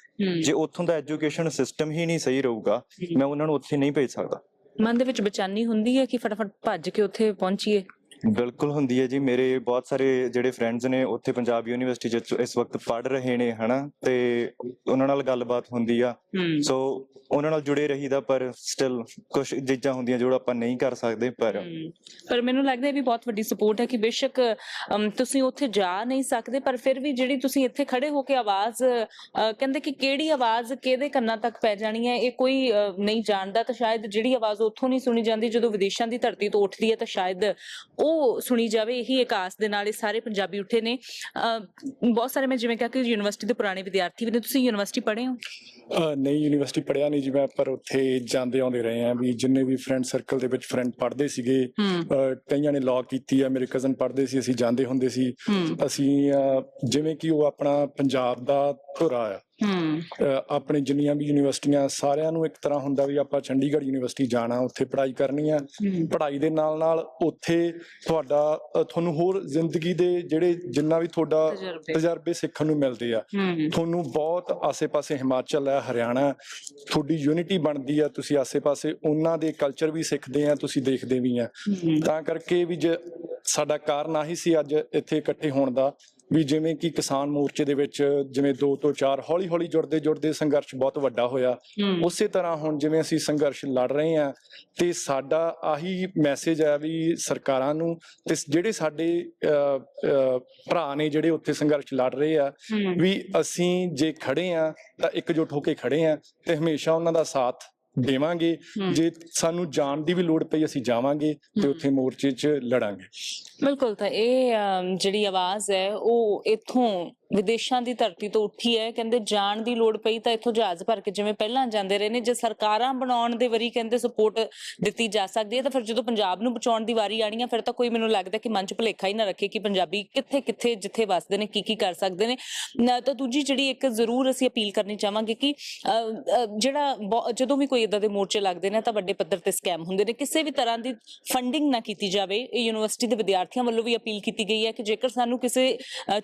ਜੇ ਉੱਥੋਂ ਦਾ ਐਜੂਕੇਸ਼ਨ ਸਿਸਟਮ ਹੀ ਨਹੀਂ ਸਹੀ ਰਹੂਗਾ ਮੈਂ ਉਹਨਾਂ ਨੂੰ ਉੱਥੇ ਨਹੀਂ ਭੇਜ ਸਕਦਾ।
ਮਨ ਦੇ ਵਿੱਚ ਬੇਚੈਨੀ ਹੁੰਦੀ ਹੈ ਕਿ ਫਟਾਫਟ ਭੱਜ ਕੇ ਉੱਥੇ ਪਹੁੰਚੀਏ?
ਬਿਲਕੁਲ ਹੁੰਦੀ ਹੈ ਜੀ। ਮੇਰੇ ਬਹੁਤ ਸਾਰੇ ਜਿਹੜੇ ਫਰੈਂਡਸ ਨੇ ਉੱਥੇ ਪੰਜਾਬ ਯੂਨੀਵਰਸਿਟੀ ਚ ਇਸ ਵਕਤ ਪੜ੍ਹ ਰਹੇ ਨੇ ਹਨਾ? ਤੇ ਉਹਨਾਂ ਨਾਲ ਗੱਲਬਾਤ ਹੁੰਦੀ ਆ। ਸੋ ਉਹਨਾਂ ਨਾਲ ਜੁੜੇ ਰਹੀਦਾ ਪਰ ਸਟਿਲ ਕੁਝ ਚੀਜ਼ਾਂ ਹੁੰਦੀਆਂ ਜੋ ਆਪਾਂ ਨਹੀਂ ਕਰ ਸਕਦੇ ਪਰ
ਪਰ ਮੈਨੂੰ ਲੱਗਦਾ ਇਹ ਵੀ ਬਹੁਤ ਵੱਡੀ ਸਪੋਰਟ ਹੈ ਕਿ ਬੇਸ਼ੱਕ ਤੁਸੀਂ ਉੱਥੇ ਜਾ ਨਹੀਂ ਸਕਦੇ ਪਰ ਫਿਰ ਵੀ ਜਿਹੜੀ ਤੁਸੀਂ ਇੱਥੇ ਖੜੇ ਹੋ ਕੇ ਆਵਾਜ਼ ਕਹਿੰਦੇ ਕਿ ਕਿਹੜੀ ਆਵਾਜ਼ ਕਿਹਦੇ ਕੰਨਾਂ ਤੱਕ ਪੈ ਜਾਣੀ ਹੈ ਇਹ ਕੋਈ ਨਹੀਂ ਜਾਣਦਾ। ਤਾਂ ਸ਼ਾਇਦ ਜਿਹੜੀ ਆਵਾਜ਼ ਉੱਥੋਂ ਨਹੀਂ ਸੁਣੀ ਜਾਂਦੀ ਜਦੋਂ ਵਿਦੇਸ਼ਾਂ ਦੀ ਧਰਤੀ ਤੋਂ ਉੱਠਦੀ ਹੈ ਤਾਂ ਸ਼ਾਇਦ ਉਹ ਸੁਣੀ ਜਾਵੇ ਇਹੀ ਇੱਕ ਆਸ ਦੇ ਨਾਲ ਇਹ ਸਾਰੇ ਪੰਜਾਬੀ ਉੱਠੇ ਨੇ। ਬਹੁਤ ਸਾਰੇ ਮੈਂ ਜਿਵੇਂ ਕਿਹਾ ਕਿ ਯੂਨੀਵਰਸਿਟੀ ਦੇ ਪੁਰਾਣੇ ਵਿਦਿਆਰਥੀ ਵੀ ਨੇ ਤੁਸੀਂ ਯੂਨੀਵਰਸਿਟੀ ਪੜ੍ਹੇ ਹੋ?
ਨਹੀਂ ਯੂਨੀਵਰਸਿਟੀ ਪੜਿਆ ਨਹੀਂ ਜੀ ਮੈਂ ਪਰ ਉੱਥੇ ਜਾਂਦੇ ਆਉਂਦੇ ਰਹੇ ਆ ਵੀ ਜਿੰਨੇ ਵੀ ਫਰੈਂਡ ਸਰਕਲ ਦੇ ਵਿੱਚ ਫਰੈਂਡ ਪੜ੍ਹਦੇ ਸੀਗੇ ਕਈਆਂ ਨੇ ਲਾਅ ਕੀਤੀ ਆ ਮੇਰੇ ਕਜ਼ਨ ਪੜ੍ਹਦੇ ਸੀ ਅਸੀਂ ਜਾਂਦੇ ਹੁੰਦੇ ਸੀ। ਅਸੀਂ ਜਿਵੇਂ ਕਿ ਉਹ ਆਪਣਾ ਪੰਜਾਬ ਦਾ ਧੁਰਾ ਆ
ਹੂੰ।
ਆਪਣੇ ਜਿੰਨੀਆਂ ਵੀ ਯੂਨੀਵਰਸਿਟੀਆਂ ਸਾਰਿਆਂ ਨੂੰ ਇੱਕ ਤਰ੍ਹਾਂ ਹੁੰਦਾ ਵੀ ਆਪਾਂ ਚੰਡੀਗੜ੍ਹ ਯੂਨੀਵਰਸਿਟੀ ਜਾਣਾ ਉੱਥੇ ਪੜ੍ਹਾਈ ਕਰਨੀ ਆ। ਪੜ੍ਹਾਈ ਦੇ ਨਾਲ ਨਾਲ ਉੱਥੇ ਤੁਹਾਡਾ ਤੁਹਾਨੂੰ ਹੋਰ ਜ਼ਿੰਦਗੀ ਦੇ ਜਿਹੜੇ ਜਿੰਨਾ ਵੀ ਤੁਹਾਡਾ
ਤਜਰਬੇ।
ਸਿੱਖਣ ਨੂੰ ਮਿਲਦੇ ਆ। ਤੁਹਾਨੂੰ ਬਹੁਤ ਆਸੇ-ਪਾਸੇ ਹਿਮਾਚਲ ਹੈ ਹਰਿਆਣਾ ਤੁਹਾਡੀ ਯੂਨਿਟੀ ਬਣਦੀ ਆ ਤੁਸੀਂ ਆਸੇ-ਪਾਸੇ ਉਹਨਾਂ ਦੇ ਕਲਚਰ ਵੀ ਸਿੱਖਦੇ ਆ ਤੁਸੀਂ ਦੇਖਦੇ ਵੀ ਆ। ਤਾਂ ਕਰਕੇ ਵੀ ਜੇ ਸਾਡਾ ਕਾਰਨ ਆਹੀ ਸੀ ਅੱਜ ਇੱਥੇ ਇਕੱਠੇ ਹੋਣ ਦਾ ਵੀ ਜਿਵੇਂ ਕਿ ਕਿਸਾਨ ਮੋਰਚੇ ਦੇ ਵਿੱਚ ਜਿਵੇਂ 2 ਤੋਂ 4 ਹੌਲੀ-ਹੌਲੀ ਜੁੜਦੇ ਜੁੜਦੇ ਸੰਘਰਸ਼ ਬਹੁਤ ਵੱਡਾ ਹੋਇਆ। ਉਸੇ ਤਰ੍ਹਾਂ ਹੁਣ ਜਿਵੇਂ ਅਸੀਂ ਸੰਘਰਸ਼ ਲੜ ਰਹੇ ਆ ਤੇ ਸਾਡਾ ਆਹੀ ਮੈਸੇਜ ਹੈ ਵੀ ਸਰਕਾਰਾਂ ਨੂੰ ਤੇ ਜਿਹੜੇ ਸਾਡੇ ਭਰਾ ਨੇ ਜਿਹੜੇ ਉੱਥੇ ਸੰਘਰਸ਼ ਲੜ ਰਹੇ ਆ ਵੀ ਅਸੀਂ ਜੇ ਖੜੇ ਆ ਤਾਂ ਇਕਜੁੱਟ ਹੋ ਕੇ ਖੜੇ ਆ ਤੇ ਹਮੇਸ਼ਾ ਉਹਨਾਂ ਦਾ ਸਾਥ ਦੇਵਾਂਗੇ। ਜੇ ਸਾਨੂੰ ਜਾਣ ਦੀ ਵੀ ਲੋੜ ਪਈ ਅਸੀਂ ਜਾਵਾਂਗੇ ਤੇ। ਉੱਥੇ ਮੋਰਚੇ 'ਚ ਲੜਾਂਗੇ
ਬਿਲਕੁਲ ਤਾਂ ਇਹ ਜਿਹੜੀ ਆਵਾਜ਼ ਹੈ ਉਹ ਇੱਥੋਂ ਵਿਦੇਸ਼ਾਂ ਦੀ ਧਰਤੀ ਤੋਂ ਉੱਠੀ ਹੈ, ਕਹਿੰਦੇ ਜਾਣ ਦੀ ਲੋੜ ਪਈ ਤਾਂ ਇੱਥੋਂ ਜਹਾਜ਼ ਭਰ ਕੇ ਜਿਵੇਂ ਪਹਿਲਾਂ ਜਾਂਦੇ ਰਹੇ ਨੇ, ਜੇ ਸਰਕਾਰਾਂ ਬਣਾਉਣ ਦੇ ਵਾਰੀ ਕਹਿੰਦੇ ਸਪੋਰਟ ਦਿੱਤੀ ਜਾ ਸਕਦੀ ਹੈ, ਤਾਂ ਫਿਰ ਜਦੋਂ ਪੰਜਾਬ ਨੂੰ ਬਚਾਉਣ ਦੀ ਵਾਰੀ ਆਣੀ ਹੈ ਫਿਰ ਤਾਂ ਕੋਈ ਮੈਨੂੰ ਲੱਗਦਾ ਕਿ ਮਨ ਚ ਭੁਲੇਖਾ ਹੀ ਨਾ ਰੱਖੇ ਕਿ ਪੰਜਾਬੀ ਕਿੱਥੇ ਕਿੱਥੇ ਜਿੱਥੇ ਵੱਸਦੇ ਨੇ ਕੀ ਕੀ ਕਰ ਸਕਦੇ ਨੇ। ਤਾਂ ਦੂਜੀ ਜਿਹੜੀ ਇੱਕ ਜ਼ਰੂਰ ਅਸੀਂ ਅਪੀਲ ਕਰਨੀ ਚਾਹਾਂਗੇ ਕਿ ਜਿਹੜਾ ਬਹੁ- ਜਦੋਂ ਵੀ ਕੋਈ ਇਦਾਂ ਦੇ ਮੋਰਚੇ ਲੱਗਦੇ ਨੇ ਤਾਂ ਵੱਡੇ ਪੱਧਰ ਤੇ ਸਕੈਮ ਹੁੰਦੇ ਨੇ। ਕਿਸੇ ਵੀ ਤਰ੍ਹਾਂ ਦੀ ਫੰਡਿੰਗ ਨਾ ਕੀਤੀ ਜਾਵੇ, ਇਹ ਯੂਨੀਵਰਸਿਟੀ ਦੇ ਵਿਦਿਆਰਥੀਆਂ ਵੱਲੋਂ ਵੀ ਅਪੀਲ ਕੀਤੀ ਗਈ ਹੈ ਕਿ ਜੇਕਰ ਸਾਨੂੰ ਕਿਸੇ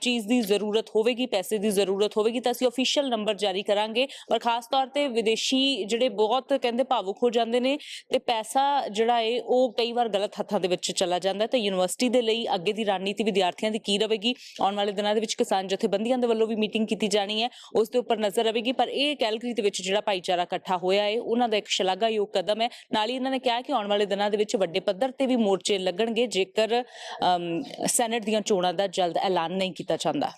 ਚੀਜ਼ ਦੀ ਜ਼ਰੂਰਤ ਹੋਵੇਗੀ ਪੈਸੇ ਦੀ ਜ਼ਰੂਰਤ ਹੋਵੇਗੀ ਤਾਂ ਅਸੀਂ ਅਫੀਸ਼ੀਅਲ ਨੰਬਰ ਜਾਰੀ ਕਰਾਂਗੇ ਪਰ ਖਾਸ ਤੌਰ ਤੇ ਵਿਦੇਸ਼ੀ ਜਿਹੜੇ ਬਹੁਤ ਕਹਿੰਦੇ ਭਾਵੁਕ ਹੋ ਜਾਂਦੇ ਨੇ ਤੇ ਪੈਸਾ ਜਿਹੜਾ ਏ ਉਹ ਕਈ ਵਾਰ ਗਲਤ ਹੱਥਾਂ ਦੇ ਵਿੱਚ ਚਲਾ ਜਾਂਦਾ ਤਾਂ ਯੂਨੀਵਰਸਿਟੀ ਦੇ ਲਈ ਅੱਗੇ ਦੀ ਰਣਨੀਤੀ ਵਿਦਿਆਰਥੀਆਂ ਦੀ ਕੀ ਰਹੇਗੀ? ਆਉਣ ਵਾਲੇ ਦਿਨਾਂ ਦੇ ਵਿੱਚ ਕਿਸਾਨ ਜਥੇਬੰਦੀਆਂ ਦੇ ਵੱਲੋਂ ਵੀ ਮੀਟਿੰਗ ਕੀਤੀ ਜਾਣੀ ਹੈ। ਉਸ ਦੇ ਉੱਪਰ ਨਜ਼ਰ ਰਹੇਗੀ ਪਰ ਇਹ ਕੈਲਗਰੀ ਦੇ ਵਿੱਚ ਜਿਹੜਾ ਭਾਈਚਾਰਾ ਇਕੱਠਾ ਹੋਇਆ ਹੈ ਉਹਨਾਂ ਦਾ ਇੱਕ ਸ਼ਲਾਘਾਯੋਗ ਕਦਮ ਹੈ। ਨਾਲ ਹੀ ਇਹਨਾਂ ਨੇ ਕਿਹਾ ਕਿ ਆਉਣ ਵਾਲੇ ਦਿਨਾਂ ਦੇ ਵਿੱਚ ਵੱਡੇ ਪੱਧਰ ਤੇ ਵੀ ਮੋਰਚੇ ਲੱਗਣਗੇ ਜੇਕਰ ਅਮ, ਸੈਨੇਟ ਦੀਆਂ ਚੋਣਾਂ ਦਾ ਜਲਦ ਐਲਾਨ ਨਹੀਂ ਕੀਤਾ ਜਾਂਦਾ।